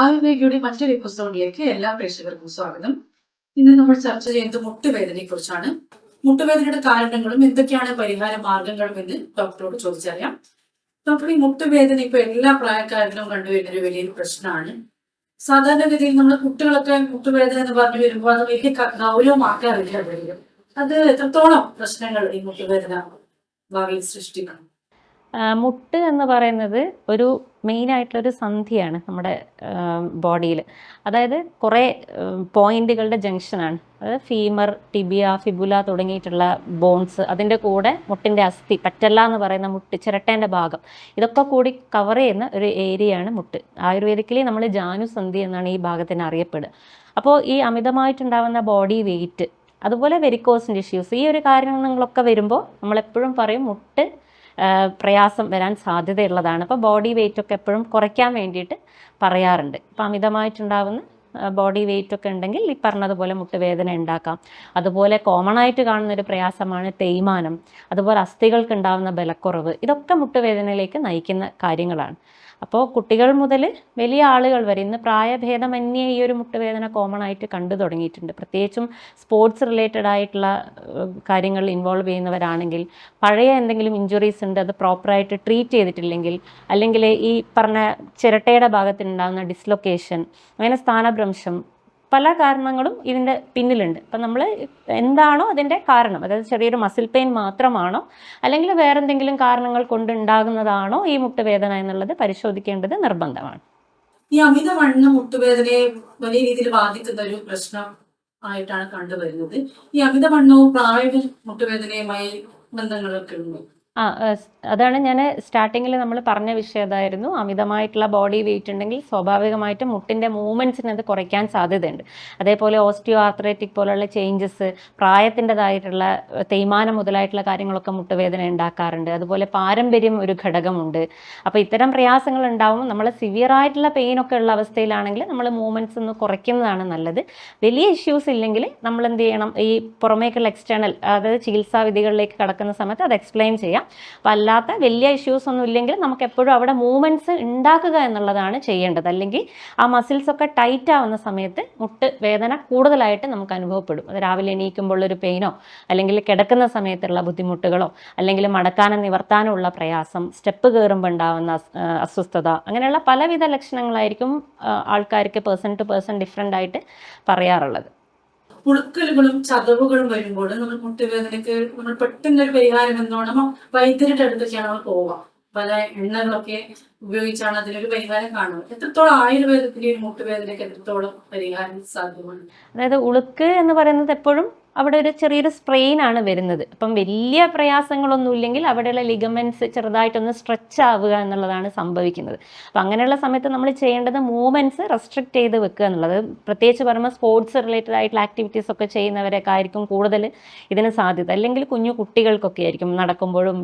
ആയുർവേദയുടെ മറ്റൊരു എപ്പിസോഡിലേക്ക് എല്ലാ പ്രേക്ഷകർക്കും സ്വാഗതം. ഇന്ന് നമ്മൾ ചർച്ച ചെയ്യുന്നത് മുട്ടുവേദനയെ കുറിച്ചാണ് മുട്ടുവേദനയുടെ കാരണങ്ങളും എന്തൊക്കെയാണ് പരിഹാര മാർഗങ്ങളും എന്ന് ഡോക്ടറോട് ചോദിച്ചറിയാം. ഡോക്ടർ ഈ മുട്ടുവേദന ഇപ്പൊ എല്ലാ പ്രായക്കാരിലും കണ്ടുവരുന്ന ഒരു വലിയൊരു പ്രശ്നമാണ്. സാധാരണഗതിയിൽ നമ്മൾ കുട്ടികളൊക്കെ മുട്ടുവേദന എന്ന് പറഞ്ഞു വരുമ്പോൾ അത് വലിയ ഗൗരവമാക്കാറില്ല അത് എത്രത്തോളം പ്രശ്നങ്ങൾ ഈ മുട്ടുവേദന ഭാവിയിൽ സൃഷ്ടിക്കണം? മുട്ട് എന്ന് പറയുന്നത് ഒരു മെയിൻ ആയിട്ടുള്ളൊരു സന്ധിയാണ് നമ്മുടെ ബോഡിയിൽ അതായത് കുറേ പോയിന്റുകളുടെ ജംഗ്ഷനാണ്. അതായത് ഫീമർ ടിബിയ ഫിബുല തുടങ്ങിയിട്ടുള്ള ബോൺസ് അതിന്റെ കൂടെ മുട്ടിന്റെ അസ്ഥി പറ്റല്ല എന്ന് പറയുന്ന മുട്ട് ചിരട്ടേന്റെ ഭാഗം ഇതൊക്കെ കൂടി കവർ ചെയ്യുന്ന ഒരു ഏരിയയാണ് മുട്ട്. ആയുർവേദിക്കലി നമ്മൾ ജാനുസന്ധി എന്നാണ് ഈ ഭാഗത്തിന് അറിയപ്പെടുക. അപ്പോൾ ഈ അമിതമായിട്ടുണ്ടാകുന്ന ബോഡി വെയിറ്റ് അതുപോലെ വെരിക്കോസിന്റെ ഇഷ്യൂസ് ഈ ഒരു കാര്യങ്ങളൊക്കെ വരുമ്പോൾ നമ്മളെപ്പോഴും പറയും മുട്ട് പ്രയാസം വരാൻ സാധ്യതയുള്ളതാണ്. അപ്പോൾ ബോഡി വെയിറ്റ് ഒക്കെ എപ്പോഴും കുറയ്ക്കാൻ വേണ്ടിയിട്ട് പറയാറുണ്ട്. അപ്പോൾ അമിതമായിട്ടുണ്ടാവുന്ന ബോഡി വെയിറ്റ് ഒക്കെ ഉണ്ടെങ്കിൽ ഈ പറഞ്ഞതുപോലെ മുട്ടുവേദന ഉണ്ടാക്കാം. അതുപോലെ കോമൺ ആയിട്ട് കാണുന്ന ഒരു പ്രയാസമാണ് തേയ്മാനം. അതുപോലെ അസ്ഥികൾക്ക് ഉണ്ടാകുന്ന ബലക്കുറവ്. ഇതൊക്കെ മുട്ടുവേദനയിലേക്ക് നയിക്കുന്ന കാര്യങ്ങളാണ്. അപ്പോൾ കുട്ടികൾ മുതൽ വലിയ ആളുകൾ വരെ ഇന്ന് പ്രായഭേദമന്യേ ഈ ഒരു മുട്ടുവേദന കോമൺ ആയിട്ട് കണ്ടു തുടങ്ങിയിട്ടുണ്ട്. പ്രത്യേകിച്ചും സ്പോർട്സ് റിലേറ്റഡ് ആയിട്ടുള്ള കാര്യങ്ങൾ ഇൻവോൾവ് ചെയ്യുന്നവരാണെങ്കിൽ പഴയ എന്തെങ്കിലും ഇഞ്ചുറീസ് ഉണ്ട് അത് പ്രോപ്പറായിട്ട് ട്രീറ്റ് ചെയ്തിട്ടില്ലെങ്കിൽ അല്ലെങ്കിൽ ഈ പറഞ്ഞ ചിരട്ടയുടെ ഭാഗത്തുണ്ടാകുന്ന ഡിസ്ലൊക്കേഷൻ അങ്ങനെ സ്ഥാനഭ്രംശം പല കാരണങ്ങളും ഇതിന്റെ പിന്നിലുണ്ട്. അപ്പം നമ്മൾ എന്താണോ അതിന്റെ കാരണം അതായത് ചെറിയൊരു മസിൽ പെയിൻ മാത്രമാണോ അല്ലെങ്കിൽ വേറെ എന്തെങ്കിലും കാരണങ്ങൾ കൊണ്ടുണ്ടാകുന്നതാണോ ഈ മുട്ടുവേദന എന്നുള്ളത് പരിശോധിക്കേണ്ടത് നിർബന്ധമാണ്. ഈ അമിതവണ്ണം മുട്ടുവേദനയെ വലിയ രീതിയിൽ ബാധിക്കുന്ന ഒരു പ്രശ്നം ആയിട്ടാണ് കണ്ടുവരുന്നത്. ഈ അമിതവണ്ണവും പ്രായവും മുട്ടുവേദനയുമായി ബന്ധങ്ങളൊക്കെ ഉണ്ട്? ആ അതാണ് ഞാൻ സ്റ്റാർട്ടിങ്ങിൽ നമ്മൾ പറഞ്ഞ വിഷയം അതായിരുന്നു. അമിതമായിട്ടുള്ള ബോഡി വെയിറ്റ് ഉണ്ടെങ്കിൽ സ്വാഭാവികമായിട്ടും മുട്ടിന്റെ മൂവ്മെന്റ്സിന് അത് കുറയ്ക്കാൻ സാധ്യതയുണ്ട്. അതേപോലെ ഓസ്റ്റിയോ ആർത്രൈറ്റിക് പോലുള്ള ചേഞ്ചസ് പ്രായത്തിന്റെതായിട്ടുള്ള തേയ്മാനം മുതലായിട്ടുള്ള കാര്യങ്ങളൊക്കെ മുട്ടുവേദന ഉണ്ടാക്കാറുണ്ട്. അതുപോലെ പാരമ്പര്യം ഒരു ഘടകമുണ്ട്. അപ്പോൾ ഇത്തരം പ്രയാസങ്ങൾ ഉണ്ടാവുമ്പോൾ നമ്മൾ സിവിയറായിട്ടുള്ള പെയിനൊക്കെ ഉള്ള അവസ്ഥയിലാണെങ്കിൽ നമ്മൾ മൂവ്മെന്റ്സ് ഒന്ന് കുറയ്ക്കുന്നതാണ് നല്ലത്. വലിയ ഇഷ്യൂസ് ഇല്ലെങ്കിൽ നമ്മൾ എന്ത് ചെയ്യണം? ഈ പുറമേക്കുള്ള എക്സ്റ്റേണൽ അതായത് ചികിത്സാ വിധികളിലേക്ക് കടക്കുന്ന സമയത്ത് അത് എക്സ്പ്ലെയിൻ ചെയ്യാം. അപ്പം അല്ലാത്ത വലിയ ഇഷ്യൂസ് ഒന്നും ഇല്ലെങ്കിൽ നമുക്ക് എപ്പോഴും അവിടെ മൂവ്മെന്റ്സ് ഉണ്ടാക്കുക എന്നുള്ളതാണ് ചെയ്യേണ്ടത്. അല്ലെങ്കിൽ ആ മസിൽസ് ഒക്കെ ടൈറ്റ് ആവുന്ന സമയത്ത് മുട്ട് വേദന കൂടുതലായിട്ട് നമുക്ക് അനുഭവപ്പെടും. അത് രാവിലെ എണീക്കുമ്പോൾ ഒരു പെയിനോ അല്ലെങ്കിൽ കിടക്കുന്ന സമയത്തുള്ള ബുദ്ധിമുട്ടുകളോ അല്ലെങ്കിൽ മടക്കാനും നിവർത്താനും ഉള്ള പ്രയാസം സ്റ്റെപ്പ് കയറുമ്പോൾ ഉണ്ടാവുന്ന അസ്വസ്ഥത അങ്ങനെയുള്ള പലവിധ ലക്ഷണങ്ങളായിരിക്കും ആൾക്കാർക്ക് പേഴ്സൺ ടു പേഴ്സൺ ഡിഫറെന്റ് ആയിട്ട് പറയാറുള്ളത്. പുഴുക്കലുകളും ചതവുകളും വരുമ്പോൾ നമ്മൾ മുട്ടുവേദനയ്ക്ക് നമ്മൾ പെട്ടെന്ന് ഒരു പരിഹാരം എന്നോണം വൈദ്യരുടെ അടുത്തൊക്കെയാണ് നമ്മൾ പോവുക. പല എണ്ണകളൊക്കെ ഉപയോഗിച്ചാണ് അതിനൊരു പരിഹാരം കാണുന്നത് എത്രത്തോളം ആയുർവേദത്തിന്റെ ഒരു മുട്ടുവേദനയ്ക്ക് എത്രത്തോളം പരിഹാരം സാധ്യമാണ്? അതായത് ഉളുക്ക് എന്ന് പറയുന്നത് എപ്പോഴും അവിടെ ഒരു ചെറിയൊരു സ്ട്രെയിൻ ആണ് വരുന്നത്. അപ്പം വലിയ പ്രയാസങ്ങളൊന്നും ഇല്ലെങ്കിൽ അവിടെയുള്ള ലിഗമെന്റ്സ് ചെറുതായിട്ടൊന്ന് സ്ട്രെച്ച് ആവുക എന്നുള്ളതാണ് സംഭവിക്കുന്നത്. അപ്പം അങ്ങനെയുള്ള സമയത്ത് നമ്മൾ ചെയ്യേണ്ടത് മൂവ്മെന്റ്സ് റെസ്ട്രിക്ട് ചെയ്ത് വെക്കുക എന്നുള്ളത്. പ്രത്യേകിച്ച് പറയുമ്പോൾ സ്പോർട്സ് റിലേറ്റഡ് ആയിട്ടുള്ള ആക്ടിവിറ്റീസ് ഒക്കെ ചെയ്യുന്നവരൊക്കെ ആയിരിക്കും കൂടുതൽ ഇതിന് സാധ്യത. അല്ലെങ്കിൽ കുഞ്ഞു കുട്ടികൾക്കൊക്കെ ആയിരിക്കും നടക്കുമ്പോഴും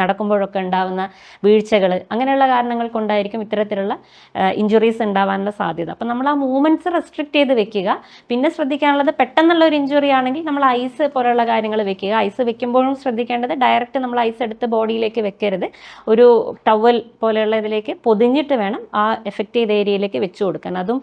നടക്കുമ്പോഴൊക്കെ ഉണ്ടാകുന്ന വീഴ്ചകൾ അങ്ങനെയുള്ള കാരണങ്ങൾ കൊണ്ടായിരിക്കും ഇത്തരത്തിലുള്ള ഇഞ്ചുറീസ് ഉണ്ടാവാനുള്ള സാധ്യത. അപ്പം നമ്മൾ ആ മൂവ്മെന്റ്സ് റെസ്ട്രിക്ട് ചെയ്ത് വെക്കുക. പിന്നെ ശ്രദ്ധിക്കാനുള്ളത് പെട്ടെന്നുള്ള ഒരു ഇഞ്ചുറി ആണെങ്കിൽ നമ്മൾ ഐസ് പോലെയുള്ള കാര്യങ്ങൾ വെക്കുക. ഐസ് വെക്കുമ്പോഴും ശ്രദ്ധിക്കേണ്ടത് ഡയറക്റ്റ് നമ്മൾ ഐസ് എടുത്ത് ബോഡിയിലേക്ക് വെക്കരുത്. ഒരു ടവൽ പോലെയുള്ള ഇതിലേക്ക് പൊതിഞ്ഞിട്ട് വേണം ആ എഫക്റ്റ് ചെയ്ത ഏരിയയിലേക്ക് വെച്ചു കൊടുക്കാൻ. അതും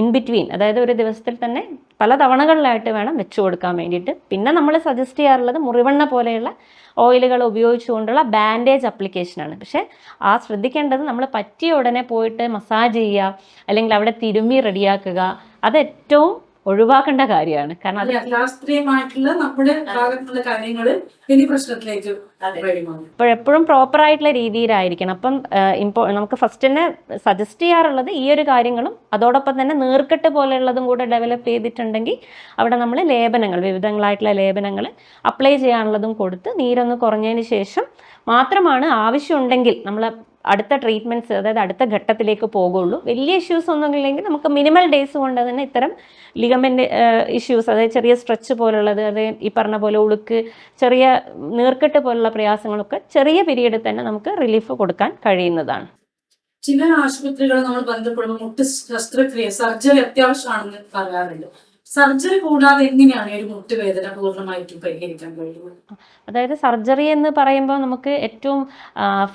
ഇൻ ബിറ്റ്വീൻ അതായത് ഒരു ദിവസത്തിൽ തന്നെ പല തവണകളിലായിട്ട് വേണം വെച്ചു കൊടുക്കാൻ വേണ്ടിയിട്ട്. പിന്നെ നമ്മൾ സജസ്റ്റ് ചെയ്യാറുള്ളത് മുറിവെണ്ണ പോലെയുള്ള ഓയിലുകൾ ഉപയോഗിച്ചുകൊണ്ടുള്ള ബാൻഡേജ് അപ്ലിക്കേഷനാണ് പക്ഷേ ആ ശ്രദ്ധിക്കേണ്ടത് നമ്മൾ പറ്റിയ ഉടനെ പോയിട്ട് മസാജ് ചെയ്യുക അല്ലെങ്കിൽ അവിടെ തിരുമ്മി റെഡിയാക്കുക അത് ഏറ്റവും ഒഴിവാക്കേണ്ട കാര്യമാണ്. കാരണം അത് അശാസ്ത്രീയമായിട്ടുള്ള നമ്മുടെ ഭാഗത്തുള്ള കാര്യങ്ങൾ ഇനി പ്രശ്നത്തിലേക്ക് വരുമാണ് എപ്പോഴും പ്രോപ്പർ ആയിട്ടുള്ള രീതിയിലായിരിക്കണം. അപ്പം ഇമ്പോ നമുക്ക് ഫസ്റ്റ് തന്നെ സജസ്റ്റ് ചെയ്യാറുള്ളത് ഈ ഒരു കാര്യങ്ങളും അതോടൊപ്പം തന്നെ നീർക്കെട്ട് പോലെയുള്ളതും കൂടെ ഡെവലപ്പ് ചെയ്തിട്ടുണ്ടെങ്കിൽ അവിടെ നമ്മൾ ലേപനങ്ങൾ വിവിധങ്ങളായിട്ടുള്ള ലേപനങ്ങൾ അപ്ലൈ ചെയ്യാനുള്ളതും കൊടുത്ത് നീരൊന്ന് കുറഞ്ഞതിന് ശേഷം മാത്രമാണ് ആവശ്യമുണ്ടെങ്കിൽ നമ്മൾ അടുത്ത ട്രീറ്റ്മെന്റ്സ് അതായത് അടുത്ത ഘട്ടത്തിലേക്ക് പോകുള്ളൂ. വലിയ ഇഷ്യൂസ് ഒന്നും ഇല്ലെങ്കിൽ നമുക്ക് മിനിമൽ ഡേയ്സ് കൊണ്ട് തന്നെ ഇത്തരം ലിഗമെന്റ് ഇഷ്യൂസ് അതായത് ചെറിയ സ്ട്രെച്ച് പോലുള്ളത് അതായത് ഈ പറഞ്ഞ പോലെ ഉളുക്ക് ചെറിയ നീർക്കെട്ട് പോലുള്ള പ്രയാസങ്ങളൊക്കെ ചെറിയ പീരീഡിൽ തന്നെ നമുക്ക് റിലീഫ് കൊടുക്കാൻ കഴിയുന്നതാണ്. ചില ആശുപത്രികൾ നമ്മൾ ബന്ധപ്പെടുമ്പോൾ മുട്ട് ശസ്ത്രക്രിയ സർജറി അത്യാവശ്യമാണെന്ന് പറയാറുണ്ട്. സർജറി കൂടാതെ എങ്ങനെയാണ് ഒരു മുട്ടുവേദന പൂർണമായിട്ടും പരിഹരിക്കാൻ കഴിയുന്നത് അതായത് സർജറി എന്ന് പറയുമ്പോൾ നമുക്ക് ഏറ്റവും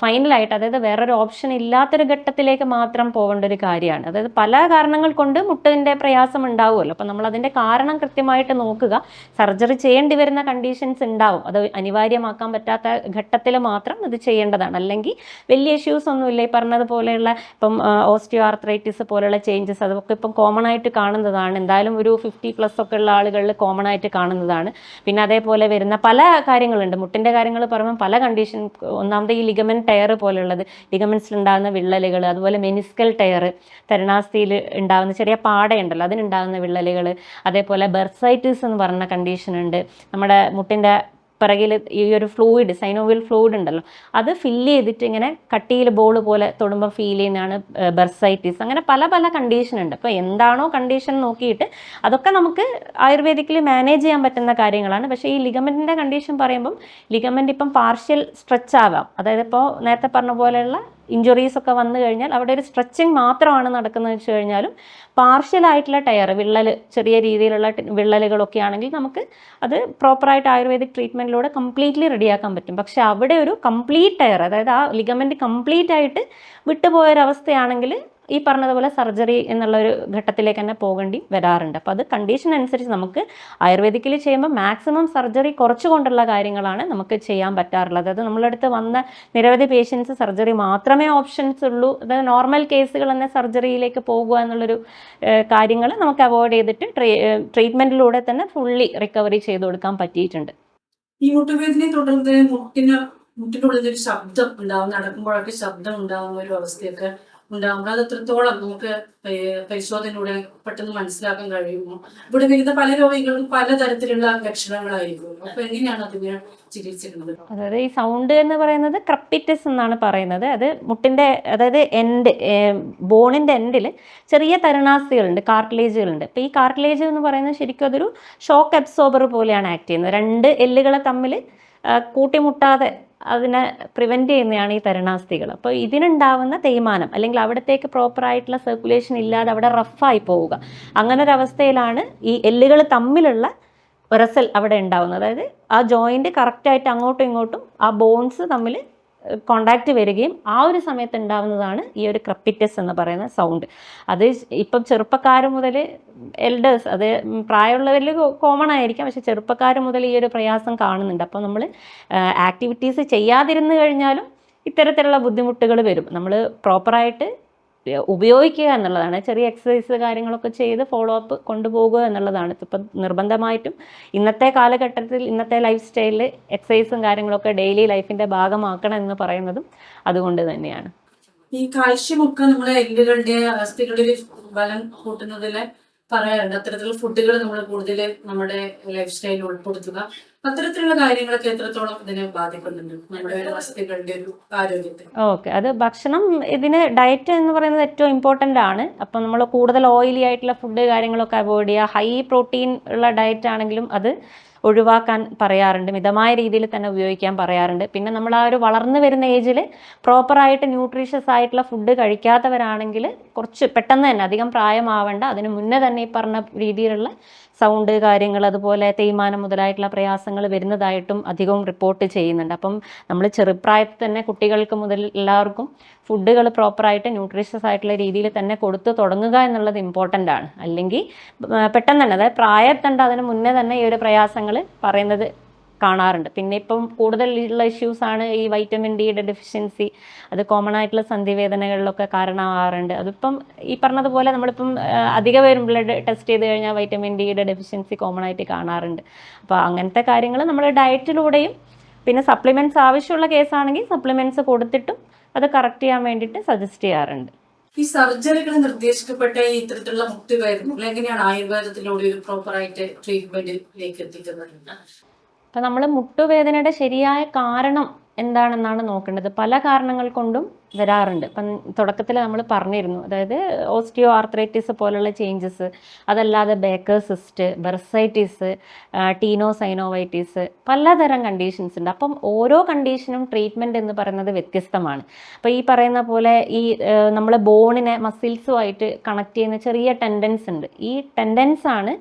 ഫൈനലായിട്ട് അതായത് വേറൊരു ഓപ്ഷൻ ഇല്ലാത്തൊരു ഘട്ടത്തിലേക്ക് മാത്രം പോകേണ്ട ഒരു കാര്യമാണ്. അതായത് പല കാരണങ്ങൾ കൊണ്ട് മുട്ടിന്റെ പ്രയാസം ഉണ്ടാവുമല്ലോ. അപ്പം നമ്മൾ അതിന്റെ കാരണം കൃത്യമായിട്ട് നോക്കുക. സർജറി ചെയ്യേണ്ടി വരുന്ന കണ്ടീഷൻസ് ഉണ്ടാവും. അത് അനിവാര്യമാക്കാൻ പറ്റാത്ത ഘട്ടത്തിൽ മാത്രം ഇത് ചെയ്യേണ്ടതാണ്. അല്ലെങ്കിൽ വലിയ ഇഷ്യൂസ് ഒന്നുമില്ല. ഈ പറഞ്ഞതുപോലെയുള്ള ഇപ്പം ഓസ്റ്റിയോ ആർത്രൈറ്റിസ് പോലെയുള്ള ചേഞ്ചസ് അതൊക്കെ ഇപ്പം കോമൺ ആയിട്ട് കാണുന്നതാണ്. എന്തായാലും ഒരു ഫിഫ്റ്റി പ്ലസ് ഒക്കെ ഉള്ള ആളുകളിൽ കോമൺ ആയിട്ട് കാണുന്നതാണ്. പിന്നെ അതേപോലെ വരുന്ന പല കാര്യങ്ങളുണ്ട്. മുട്ടിന്റെ കാര്യങ്ങൾ പറയുമ്പോൾ പല കണ്ടീഷൻ ഒന്നാമത് ഈ ലിഗമെന്റ് ടയർ പോലെയുള്ളത്. ലിഗമെന്റ്സിൽ ഉണ്ടാകുന്ന വിള്ളലുകൾ അതുപോലെ മെനിസ്കൽ ടയർ തരണാസ്ഥിയിൽ ഉണ്ടാകുന്ന ചെറിയ പാടയുണ്ടല്ലോ അതിനുണ്ടാകുന്ന വിള്ളലുകൾ അതേപോലെ ബെർസൈറ്റിസ് എന്ന് പറഞ്ഞ കണ്ടീഷൻ ഉണ്ട്. നമ്മുടെ മുട്ടിന്റെ പിറകിൽ ഈ ഒരു ഫ്ലൂയിഡ് സൈനോവിയൽ ഫ്ലൂയിഡ് ഉണ്ടല്ലോ അത് ഫില്ല് ചെയ്തിട്ട് ഇങ്ങനെ കട്ടിയിൽ ബോൾ പോലെ തൊടുമ്പോൾ ഫീൽ ചെയ്യുന്നതാണ് ബെർസൈറ്റിസ് അങ്ങനെ പല പല കണ്ടീഷൻ ഉണ്ട്. അപ്പോൾ എന്താണോ കണ്ടീഷൻ നോക്കിയിട്ട് അതൊക്കെ നമുക്ക് ആയുർവേദിക്കിൽ മാനേജ് ചെയ്യാൻ പറ്റുന്ന കാര്യങ്ങളാണ്. പക്ഷേ ഈ ലിഗമെന്റിന്റെ കണ്ടീഷൻ പറയുമ്പം ലിഗമെന്റ് ഇപ്പം പാർഷ്യൽ സ്ട്രെച്ച് ആവാം. അതായത് ഇപ്പോൾ നേരത്തെ പറഞ്ഞ പോലെയുള്ള ഇഞ്ചുറീസ് ഒക്കെ വന്നു കഴിഞ്ഞാൽ അവിടെ ഒരു സ്ട്രെച്ചിങ് മാത്രമാണ് നടക്കുന്നത് വെച്ച് കഴിഞ്ഞാലും പാർഷ്യലായിട്ടുള്ള ടയർ വിള്ളൽ ചെറിയ രീതിയിലുള്ള വിള്ളലുകളൊക്കെ ആണെങ്കിൽ നമുക്ക് അത് പ്രോപ്പറായിട്ട് ആയുർവേദിക് ട്രീറ്റ്മെന്റിലൂടെ കംപ്ലീറ്റ്ലി റെഡിയാക്കാൻ പറ്റും. പക്ഷെ അവിടെ ഒരു കംപ്ലീറ്റ് ടയർ അതായത് ആ ലിഗമെന്റ് കംപ്ലീറ്റ് ആയിട്ട് വിട്ടുപോയൊരവസ്ഥയാണെങ്കിൽ ഈ പറഞ്ഞതുപോലെ സർജറി എന്നുള്ള ഒരു ഘട്ടത്തിലേക്ക് തന്നെ പോകേണ്ടി വരാറുണ്ട്. അപ്പോൾ അത് കണ്ടീഷൻ അനുസരിച്ച് നമുക്ക് ആയുർവേദിക്കിൽ ചെയ്യുമ്പോൾ മാക്സിമം സർജറി കുറച്ചുകൊണ്ടുള്ള കാര്യങ്ങളാണ് നമുക്ക് ചെയ്യാൻ പറ്റാറുള്ളത്. അതായത് നമ്മളടുത്ത് വന്ന നിരവധി പേഷ്യൻസ് സർജറി മാത്രമേ ഓപ്ഷൻസ് ഉള്ളൂ. അതായത് നോർമൽ കേസുകൾ തന്നെ സർജറിയിലേക്ക് പോകുക എന്നുള്ളൊരു കാര്യങ്ങൾ നമുക്ക് അവോയ്ഡ് ചെയ്തിട്ട് ട്രീറ്റ്മെന്റിലൂടെ തന്നെ ഫുള്ളി റിക്കവറി ചെയ്ത് കൊടുക്കാൻ പറ്റിയിട്ടുണ്ട്. ഈ മുട്ടുവേദനയെ തുടർന്ന് മുട്ടിന് മുട്ടിന്റെ ഉള്ളിൽ ഒരു ശബ്ദം ഉണ്ടാവും. നടക്കുമ്പോഴൊക്കെ ശബ്ദം ഉണ്ടാവുന്ന ഒരു അവസ്ഥയൊക്കെ ഉണ്ടാകുമ്പോൾ അത് എത്രത്തോളം നമുക്ക് പരി- പരിശോധനയിലൂടെ പെട്ടെന്ന് മനസ്സിലാക്കാൻ കഴിയുമോ? ഇവിടെ വരുന്ന പല രോഗികളും പലതരത്തിലുള്ള ലക്ഷണങ്ങളായിരിക്കും. അപ്പൊ എങ്ങനെയാണ് അതിനെ ചികിത്സിക്കുന്നത്? അതായത് ഈ സൗണ്ട് എന്ന് പറയുന്നത് ക്രപ്പിറ്റസ് എന്നാണ് പറയുന്നത്. അത് മുട്ടിന്റെ അതായത് എൻഡ് ബോണിന്റെ എൻഡിൽ ചെറിയ തരുണാസ്ഥികളുണ്ട് കാർട്ടിലേജുകളുണ്ട് അപ്പൊ ഈ കാർട്ടിലേജ് എന്ന് പറയുന്നത് ശരിക്കും അതൊരു ഷോക്ക് അബ്സോർബർ പോലെയാണ് ആക്ട് ചെയ്യുന്നത്. രണ്ട് എല്ലുകളെ തമ്മിൽ കൂട്ടിമുട്ടാതെ അതിനെ പ്രിവെന്റ് ചെയ്യുന്നതാണ് ഈ തരണാസ്ഥികൾ അപ്പോൾ ഇതിനുണ്ടാവുന്ന തേയ്മാനം അല്ലെങ്കിൽ അവിടത്തേക്ക് പ്രോപ്പറായിട്ടുള്ള സർക്കുലേഷൻ ഇല്ലാതെ അവിടെ റഫായി പോവുക. അങ്ങനെ ഒരു അവസ്ഥയിലാണ് ഈ എല്ലുകൾ തമ്മിലുള്ള ഒരസൽ അവിടെ ഉണ്ടാവുന്നത്. അതായത് ആ ജോയിന്റ് കറക്റ്റായിട്ട് അങ്ങോട്ടും ഇങ്ങോട്ടും ആ ബോൺസ് തമ്മിൽ കോണ്ടാക്റ്റ് വരികയും ആ ഒരു സമയത്ത് ഉണ്ടാവുന്നതാണ് ഈ ഒരു ക്രപ്പിറ്റസ് എന്ന് പറയുന്ന സൗണ്ട് അത് ഇപ്പം ചെറുപ്പക്കാർ മുതൽ എൽഡേഴ്സ് അത് പ്രായമുള്ളവരിൽ കോമൺ ആയിരിക്കാം. പക്ഷെ ചെറുപ്പക്കാർ മുതൽ ഈ ഒരു പ്രയാസം കാണുന്നുണ്ട്. അപ്പോൾ നമ്മൾ ആക്ടിവിറ്റീസ് ചെയ്യാതിരുന്നു കഴിഞ്ഞാലും ഇത്തരത്തിലുള്ള ബുദ്ധിമുട്ടുകൾ വരും. നമ്മൾ പ്രോപ്പറായിട്ട് ഉപയോഗിക്കുക എന്നുള്ളതാണ്. ചെറിയ എക്സസൈസ് കാര്യങ്ങളൊക്കെ ചെയ്ത് ഫോളോ അപ്പ് കൊണ്ടുപോകുക എന്നുള്ളതാണ്. ഇപ്പം നിർബന്ധമായിട്ടും ഇന്നത്തെ കാലഘട്ടത്തിൽ ഇന്നത്തെ ലൈഫ് സ്റ്റൈലിൽ എക്സസൈസും കാര്യങ്ങളൊക്കെ ഡെയിലി ലൈഫിന്റെ ഭാഗമാക്കണം എന്ന് പറയുന്നതും അതുകൊണ്ട് തന്നെയാണ്. ഈ കാൽഷ്യമൊക്കെ നമ്മളെ എല്ലുകളുടെ അസ്ഥികളിൽ ബലം കൂട്ടുന്നതിൽ പറയാറുണ്ട്. അത്തരത്തിലുള്ള ഫുഡുകൾ നമ്മൾ കൂടുതൽ നമ്മുടെ ലൈഫ് സ്റ്റൈലിൽ ഉൾപ്പെടുത്തുക. അത്തരത്തിലുള്ള കാര്യങ്ങളൊക്കെ എത്രത്തോളം ഇതിനെ ബാധിക്കുന്നുണ്ട്? നമ്മുടെ ആരോഗ്യത്തെ. ഓക്കെ. അത് ഭക്ഷണം ഇതിന് ഡയറ്റ് എന്ന് പറയുന്നത് ഏറ്റവും ഇമ്പോർട്ടന്റ് ആണ്. അപ്പം നമ്മൾ കൂടുതൽ ഓയിലി ആയിട്ടുള്ള ഫുഡ് കാര്യങ്ങളൊക്കെ അവോയ്ഡ് ചെയ്യുക. ഹൈ പ്രോട്ടീൻ ഉള്ള ഡയറ്റ് ആണെങ്കിലും അത് ഒഴിവാക്കാൻ പറയാറുണ്ട്. മിതമായ രീതിയിൽ തന്നെ ഉപയോഗിക്കാൻ പറയാറുണ്ട്. പിന്നെ നമ്മൾ ആ ഒരു വളർന്നു വരുന്ന ഏജിൽ പ്രോപ്പറായിട്ട് ന്യൂട്രീഷ്യസ് ആയിട്ടുള്ള ഫുഡ് കഴിക്കാത്തവരാണെങ്കിൽ കുറച്ച് പെട്ടെന്ന് തന്നെ അധികം പ്രായമാവേണ്ട അതിന് മുന്നേ തന്നെ ഈ പറഞ്ഞ രീതിയിലുള്ള സൗണ്ട് കാര്യങ്ങൾ അതുപോലെ തേയ്മാനം മുതലായിട്ടുള്ള പ്രയാസങ്ങൾ വരുന്നതായിട്ടും അധികവും റിപ്പോർട്ട് ചെയ്യുന്നുണ്ട്. അപ്പം നമ്മൾ ചെറുപ്രായത്തിൽ തന്നെ കുട്ടികൾക്ക് മുതൽ എല്ലാവർക്കും ഫുഡുകൾ പ്രോപ്പറായിട്ട് ന്യൂട്രീഷ്യസ് ആയിട്ടുള്ള രീതിയിൽ തന്നെ കൊടുത്തു തുടങ്ങുക എന്നുള്ളത് ഇമ്പോർട്ടന്റ് ആണ്. അല്ലെങ്കിൽ പെട്ടെന്ന് തന്നെ അതായത് പ്രായത്തണ്ട് അതിന് മുന്നേ തന്നെ ഈ ഒരു പ്രയാസങ്ങൾ പറയുന്നത് കാണാറുണ്ട്. പിന്നെ ഇപ്പം കൂടുതലുള്ള ഇഷ്യൂസ് ആണ് ഈ വൈറ്റമിൻ ഡിയുടെ ഡെഫിഷ്യൻസി അത് കോമൺ ആയിട്ടുള്ള സന്ധിവേദനകളിലൊക്കെ കാരണമാകാറുണ്ട് അതിപ്പം ഈ പറഞ്ഞതുപോലെ നമ്മളിപ്പം അധികം പേരും ബ്ലഡ് ടെസ്റ്റ് ചെയ്ത് കഴിഞ്ഞാൽ വൈറ്റമിൻ ഡിയുടെ ഡെഫിഷ്യൻസി കോമൺ ആയിട്ട് കാണാറുണ്ട്. അപ്പോൾ അങ്ങനത്തെ കാര്യങ്ങൾ നമ്മൾ ഡയറ്റിലൂടെയും പിന്നെ സപ്ലിമെന്റ്സ് ആവശ്യമുള്ള കേസാണെങ്കിൽ സപ്ലിമെന്റ്സ് കൊടുത്തിട്ടും അത് കറക്റ്റ് ചെയ്യാൻ വേണ്ടിയിട്ട് സജസ്റ്റ് ചെയ്യാറുണ്ട്. ഈ സർജറികൾ നിർദ്ദേശിക്കപ്പെട്ട ഈ മുക്തി മുട്ടുവേദനകൾ എങ്ങനെയാണ് ആയുർവേദത്തിലൂടെ ഒരു പ്രോപ്പറായിട്ട് ട്രീറ്റ്മെന്റിലേക്ക് എത്തിക്കുന്നത് അപ്പോൾ നമ്മൾ മുട്ടുവേദനയുടെ ശരിയായ കാരണം എന്താണെന്നാണ് നോക്കേണ്ടത്. പല കാരണങ്ങൾ കൊണ്ടും വരാറുണ്ട്. ഇപ്പം തുടക്കത്തിൽ നമ്മൾ പറഞ്ഞിരുന്നു. അതായത് ഓസ്റ്റിയോ ആർത്രൈറ്റിസ് പോലുള്ള ചേഞ്ചസ് അതല്ലാതെ ബേക്കേഴ്സിസ്റ്റ് സിസ്റ്റ് ബെർസൈറ്റിസ് ടീനോസൈനോവൈറ്റിസ് പലതരം കണ്ടീഷൻസ് ഉണ്ട്. അപ്പം ഓരോ കണ്ടീഷനും ട്രീറ്റ്മെന്റ് എന്ന് പറയുന്നത് വ്യത്യസ്തമാണ്. അപ്പോൾ ഈ പറയുന്ന പോലെ ഈ നമ്മളെ ബോണിനെ മസിൽസുമായിട്ട് കണക്ട് ചെയ്യുന്ന ചെറിയ ടെൻഡൻസ് ഉണ്ട്. ഈ ടെൻഡൻസ് ആണ്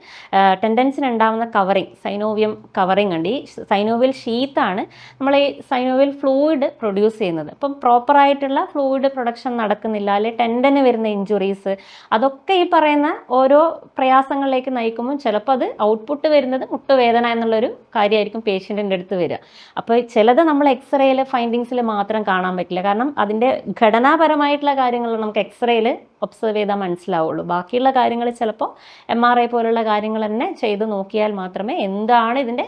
ടെൻഡൻസിന് ഉണ്ടാകുന്ന കവറിങ് സൈനോവിയം കവറിങ് ഉണ്ട്. ഈ സൈനോവിയൽ ഷീത്താണ് നമ്മൾ ഈ സൈനോവിയൽ ഫ്ലൂയിഡ് പ്രൊഡ്യൂസ് ചെയ്യുന്നത്. അപ്പം പ്രോപ്പറായിട്ടുള്ള ഫ്ലൂയിഡ് പ്രൊഡക്ഷൻ നടക്കുന്നില്ല അല്ലെ ടെൻഡന് വരുന്ന ഇഞ്ചുറീസ് അതൊക്കെ ഈ പറയുന്ന ഓരോ പ്രയാസങ്ങളിലേക്ക് നയിക്കുമ്പോൾ ചിലപ്പോൾ അത് ഔട്ട്പുട്ട് വരുന്നത് മുട്ടുവേദന എന്നുള്ളൊരു കാര്യമായിരിക്കും പേഷ്യന്റിന്റെ അടുത്ത് വരിക. അപ്പോൾ ചിലത് നമ്മൾ എക്സ്റേയിൽ ഫൈൻഡിങ്സിൽ മാത്രം കാണാൻ പറ്റില്ല. കാരണം അതിന്റെ ഘടനാപരമായിട്ടുള്ള കാര്യങ്ങൾ നമുക്ക് എക്സ്റേയിൽ ഒബ്സർവ് ചെയ്താൽ മനസ്സിലാവുള്ളൂ. ബാക്കിയുള്ള കാര്യങ്ങൾ ചിലപ്പോൾ എം ആർ ഐ പോലുള്ള കാര്യങ്ങൾ തന്നെ ചെയ്ത് നോക്കിയാൽ മാത്രമേ എന്താണ് ഇതിന്റെ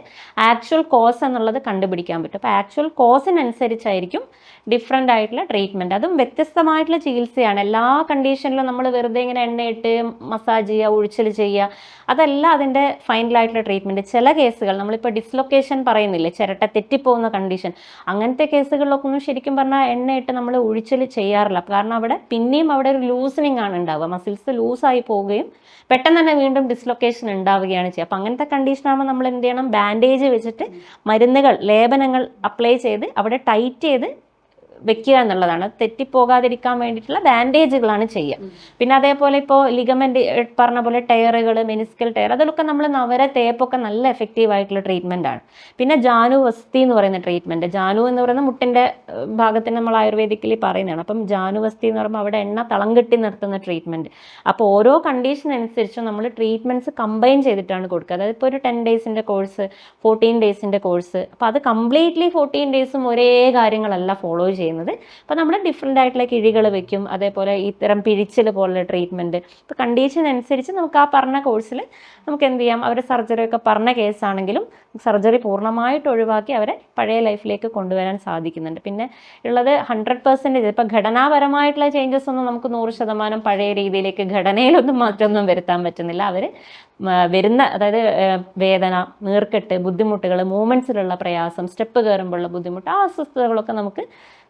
ആക്ച്വൽ കോസ് എന്നുള്ളത് കണ്ടുപിടിക്കാൻ പറ്റും. അപ്പോൾ ആക്ച്വൽ കോസിനനുസരിച്ചായിരിക്കും ഡിഫറെന്റ് ആയിട്ടുള്ള ട്രീറ്റ്മെന്റ് അതും വ്യത്യസ്തമായിട്ടുള്ള ചികിത്സയാണ്. എല്ലാ കണ്ടീഷനിലും നമ്മൾ വെറുതെ ഇങ്ങനെ എണ്ണയിട്ട് മസാജ് ചെയ്യുക ഉഴിച്ചിൽ ചെയ്യുക അതല്ല അതിന്റെ ഫൈനലായിട്ടുള്ള ട്രീറ്റ്മെന്റ് ചില കേസുകൾ നമ്മളിപ്പോൾ ഡിസ്ലൊക്കേഷൻ പറയുന്നില്ലേ? ചിരട്ട തെറ്റിപ്പോകുന്ന കണ്ടീഷൻ അങ്ങനത്തെ കേസുകളിലൊക്കെ ഒന്നും ശരിക്കും പറഞ്ഞാൽ എണ്ണയിട്ട് നമ്മൾ ഉഴിച്ചിൽ ചെയ്യാറില്ല. കാരണം അവിടെ പിന്നെയും അവിടെ ഒരു ലൂസനിങ് ആണ് ഉണ്ടാവുക. മസിൽസ് ലൂസായി പോവുകയും പെട്ടെന്ന് തന്നെ വീണ്ടും ഡിസ്ലൊക്കേഷൻ ഉണ്ടാവുകയാണ് ചെയ്യുക. അപ്പം അങ്ങനത്തെ കണ്ടീഷൻ ആകുമ്പോൾ നമ്മൾ എന്ത് ചെയ്യണം? ബാൻഡേജ് വെച്ചിട്ട് മരുന്നുകൾ ലേപനങ്ങൾ അപ്ലൈ ചെയ്ത് അവിടെ ടൈറ്റ് ചെയ്ത് വെക്കുക എന്നുള്ളതാണ്. തെറ്റിപ്പോകാതിരിക്കാൻ വേണ്ടിയിട്ടുള്ള ബാൻഡേജുകളാണ് ചെയ്യുക. പിന്നെ അതേപോലെ ഇപ്പോൾ ലിഗമെന്റ് പറഞ്ഞ പോലെ ടയറുകൾ മെനിസ്കൽ ടയർ അതിലൊക്കെ നമ്മൾ നവര തേപ്പൊക്കെ നല്ല എഫക്റ്റീവ് ആയിട്ടുള്ള ട്രീറ്റ്മെന്റ് ആണ്. പിന്നെ ജാനു വസ്തി എന്ന് പറയുന്ന ട്രീറ്റ്മെന്റ് ജാനു എന്ന് പറയുന്ന മുട്ടിന്റെ ഭാഗത്തിന് നമ്മൾ ആയുർവേദിക്കലി പറയുന്നതാണ്. അപ്പം ജാനു വസ്തി എന്ന് പറയുമ്പോൾ അവിടെ എണ്ണ തളം കെട്ടി നിർത്തുന്ന ട്രീറ്റ്മെന്റ് അപ്പോൾ ഓരോ കണ്ടീഷൻ അനുസരിച്ച് നമ്മൾ ട്രീറ്റ്മെന്റ്സ് കമ്പൈൻ ചെയ്തിട്ടാണ് കൊടുക്കുക. അതായത് ഇപ്പോൾ ഒരു ടെൻ ഡേയ്സിന്റെ കോഴ്സ് ഫോർട്ടീൻ ഡേയ്സിന്റെ കോഴ്സ് അപ്പോൾ അത് കംപ്ലീറ്റ്ലി ഫോർട്ടീൻ ഡേയ്സും ഒരേ കാര്യങ്ങളല്ല ഫോളോ ചെയ്യുന്നത്. അപ്പോൾ നമ്മൾ ഡിഫറെന്റ് ആയിട്ടുള്ള കിഴികൾ വെക്കും. അതേപോലെ ഇത്തരം പിഴിച്ചിൽ പോലുള്ള ട്രീറ്റ്മെന്റ് അപ്പോൾ കണ്ടീഷൻ അനുസരിച്ച് നമുക്ക് ആ പറഞ്ഞ കോഴ്സിൽ നമുക്ക് എന്ത് ചെയ്യാം അവരെ സർജറി ഒക്കെ പറഞ്ഞ കേസാണെങ്കിലും സർജറി പൂർണമായിട്ട് ഒഴിവാക്കി അവരെ പഴയ ലൈഫിലേക്ക് കൊണ്ടുവരാൻ സാധിക്കുന്നുണ്ട്. പിന്നെ ഉള്ളത് ഹൺഡ്രഡ് പെർസെന്റേജ് ഇപ്പോൾ ഘടനാപരമായിട്ടുള്ള ചേഞ്ചസ് ഒന്നും നമുക്ക് നൂറ് ശതമാനം പഴയ രീതിയിലേക്ക് ഘടനയിലൊന്നും മാറ്റമൊന്നും വരുത്താൻ പറ്റുന്നില്ല. അവർ വരുന്ന അതായത് വേദന നീർക്കെട്ട് ബുദ്ധിമുട്ടുകൾ മൂവ്മെന്റ്സിലുള്ള പ്രയാസം സ്റ്റെപ്പ് കയറുമ്പോഴുള്ള ബുദ്ധിമുട്ട് ആ അസ്വസ്ഥതകളൊക്കെ നമുക്ക്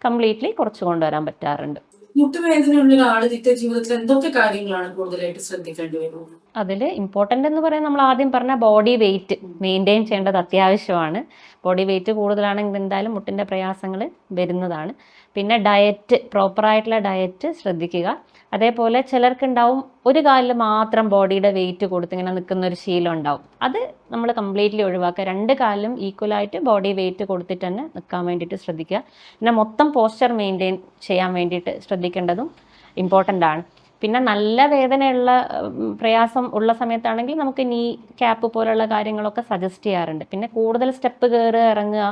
കംപ്ലീറ്റ്ലി കുറച്ച് കൊണ്ടുവരാൻ പറ്റാറുണ്ട്. മുട്ടുവേദനയുള്ള ആൾ നിത്യ ജീവിതത്തിൽ എന്തൊക്കെ കാര്യങ്ങളാണ് കൂടുതലായിട്ട് ശ്രദ്ധിക്കേണ്ടി വരുന്നത് അതിൽ ഇമ്പോർട്ടന്റ് എന്ന് പറയുന്നത് നമ്മൾ ആദ്യം പറഞ്ഞ ബോഡി വെയിറ്റ് മെയിന്റെയിൻ ചെയ്യേണ്ടത് അത്യാവശ്യമാണ്. ബോഡി വെയിറ്റ് കൂടുതലാണെങ്കിൽ എന്തായാലും മുട്ടിന്റെ പ്രയാസങ്ങൾ വരുന്നതാണ്. പിന്നെ ഡയറ്റ് പ്രോപ്പറായിട്ടുള്ള ഡയറ്റ് ശ്രദ്ധിക്കുക. അതേപോലെ ചിലർക്കുണ്ടാവും ഒരു കാലിൽ മാത്രം ബോഡിയുടെ വെയിറ്റ് കൊടുത്ത് ഇങ്ങനെ നിൽക്കുന്ന ഒരു ശീലം ഉണ്ടാവും. അത് നമ്മൾ കംപ്ലീറ്റ്ലി ഒഴിവാക്കുക. രണ്ട് കാലിലും ഈക്വലായിട്ട് ബോഡി വെയിറ്റ് കൊടുത്തിട്ട് തന്നെ നിൽക്കാൻ വേണ്ടിയിട്ട് ശ്രദ്ധിക്കുക. പിന്നെ മൊത്തം പോസ്ചർ മെയിന്റെയിൻ ചെയ്യാൻ വേണ്ടിയിട്ട് ശ്രദ്ധിക്കേണ്ടതും ഇമ്പോർട്ടന്റ് ആണ്. പിന്നെ നല്ല വേദനയുള്ള പ്രയാസം ഉള്ള സമയത്താണെങ്കിൽ നമുക്ക് നീ ക്യാപ്പ് പോലുള്ള കാര്യങ്ങളൊക്കെ സജസ്റ്റ് ചെയ്യാറുണ്ട്. പിന്നെ കൂടുതൽ സ്റ്റെപ്പ് കയറുക ഇറങ്ങുക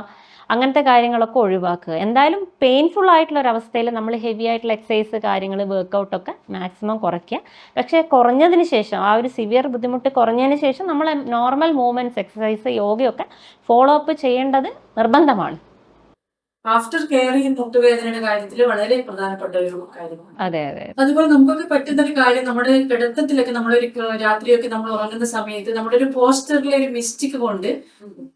അങ്ങനത്തെ കാര്യങ്ങളൊക്കെ ഒഴിവാക്കുക. എന്തായാലും പെയിൻഫുൾ ആയിട്ടുള്ള ഒരു അവസ്ഥയിൽ നമ്മൾ ഹെവി ആയിട്ടുള്ള എക്സസൈസ് കാര്യങ്ങൾ വർക്കൗട്ടൊക്കെ മാക്സിമം കുറയ്ക്കുക. പക്ഷേ കുറഞ്ഞതിന് ശേഷം ആ ഒരു സിവിയർ ബുദ്ധിമുട്ട് കുറഞ്ഞതിന് ശേഷം നമ്മൾ നോർമൽ മൂവ്മെന്റ്സ് എക്സസൈസ് യോഗയൊക്കെ ഫോളോ അപ്പ് ചെയ്യേണ്ടത് നിർബന്ധമാണ്. ആഫ്റ്റർ കെയർ ഈ മുട്ടുവേദനയുടെ കാര്യത്തിൽ വളരെ പ്രധാനപ്പെട്ട ഒരു കാര്യമാണ്. അതെ അതെ. അതുപോലെ നമുക്കൊക്കെ പറ്റുന്ന ഒരു കാര്യം നമ്മുടെ കിടത്തത്തിലൊക്കെ നമ്മളൊരു രാത്രിയൊക്കെ നമ്മൾ ഉറങ്ങുന്ന സമയത്ത് നമ്മുടെ ഒരു പോസ്റ്ററിലെ ഒരു മിസ്റ്റേക്ക് കൊണ്ട്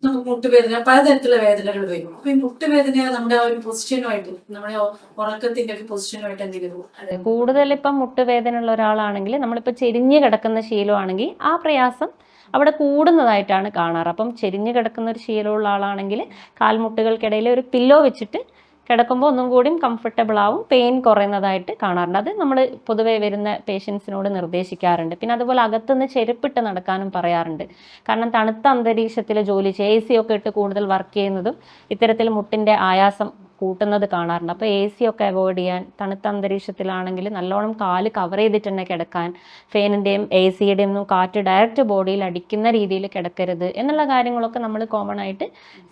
നമുക്ക് മുട്ടുവേദന പലതരത്തിലുള്ള വേദനകൾ വരും. അപ്പൊ ഈ മുട്ടുവേദന നമ്മുടെ ആ ഒരു പൊസിഷനുമായിട്ട് നമ്മുടെ ഉറക്കത്തിന്റെ ഒരു പൊസിഷനുമായിട്ട് എന്തെങ്കിലും അതെ കൂടുതൽ ഇപ്പം മുട്ടുവേദന ഉള്ള ഒരാളാണെങ്കിൽ നമ്മളിപ്പോ ചെരിഞ്ഞു കിടക്കുന്ന ശീലമാണെങ്കിൽ ആ പ്രയാസം അവിടെ കൂടുന്നതായിട്ടാണ് കാണാറ്. അപ്പം ചെരിഞ്ഞ് കിടക്കുന്ന ഒരു ശീലമുള്ള ആളാണെങ്കിൽ കാൽമുട്ടുകൾക്കിടയിൽ ഒരു പില്ലോ വെച്ചിട്ട് കിടക്കുമ്പോൾ ഒന്നും കൂടിയും കംഫർട്ടബിൾ ആവും പെയിൻ കുറയുന്നതായിട്ട് കാണാറുണ്ട്. അത് നമ്മൾ പൊതുവേ വരുന്ന പേഷ്യൻസിനോട് നിർദ്ദേശിക്കാറുണ്ട്. പിന്നെ അതുപോലെ അകത്തുനിന്ന് ചെരുപ്പിട്ട് നടക്കാനും പറയാറുണ്ട്. കാരണം തണുത്ത അന്തരീക്ഷത്തിൽ ജോലി ചെയ്യുക എ സി ഒക്കെ ഇട്ട് കൂടുതൽ വർക്ക് ചെയ്യുന്നതും ഇത്തരത്തിൽ മുട്ടിന്റെ ആയാസം കൂട്ടുന്നത് കാണാറുണ്ട്. അപ്പോൾ എ സി ഒക്കെ അവോയ്ഡ് ചെയ്യാൻ തണുത്ത അന്തരീക്ഷത്തിലാണെങ്കിൽ നല്ലോണം കാൽ കവർ ചെയ്തിട്ട് തന്നെ കിടക്കാൻ ഫാനിന്റെയും എ സിയുടെയും ഒന്നും കാറ്റ് ഡയറക്റ്റ് ബോഡിയിൽ അടിക്കുന്ന രീതിയിൽ കിടക്കരുത് എന്നുള്ള കാര്യങ്ങളൊക്കെ നമ്മൾ കോമൺ ആയിട്ട്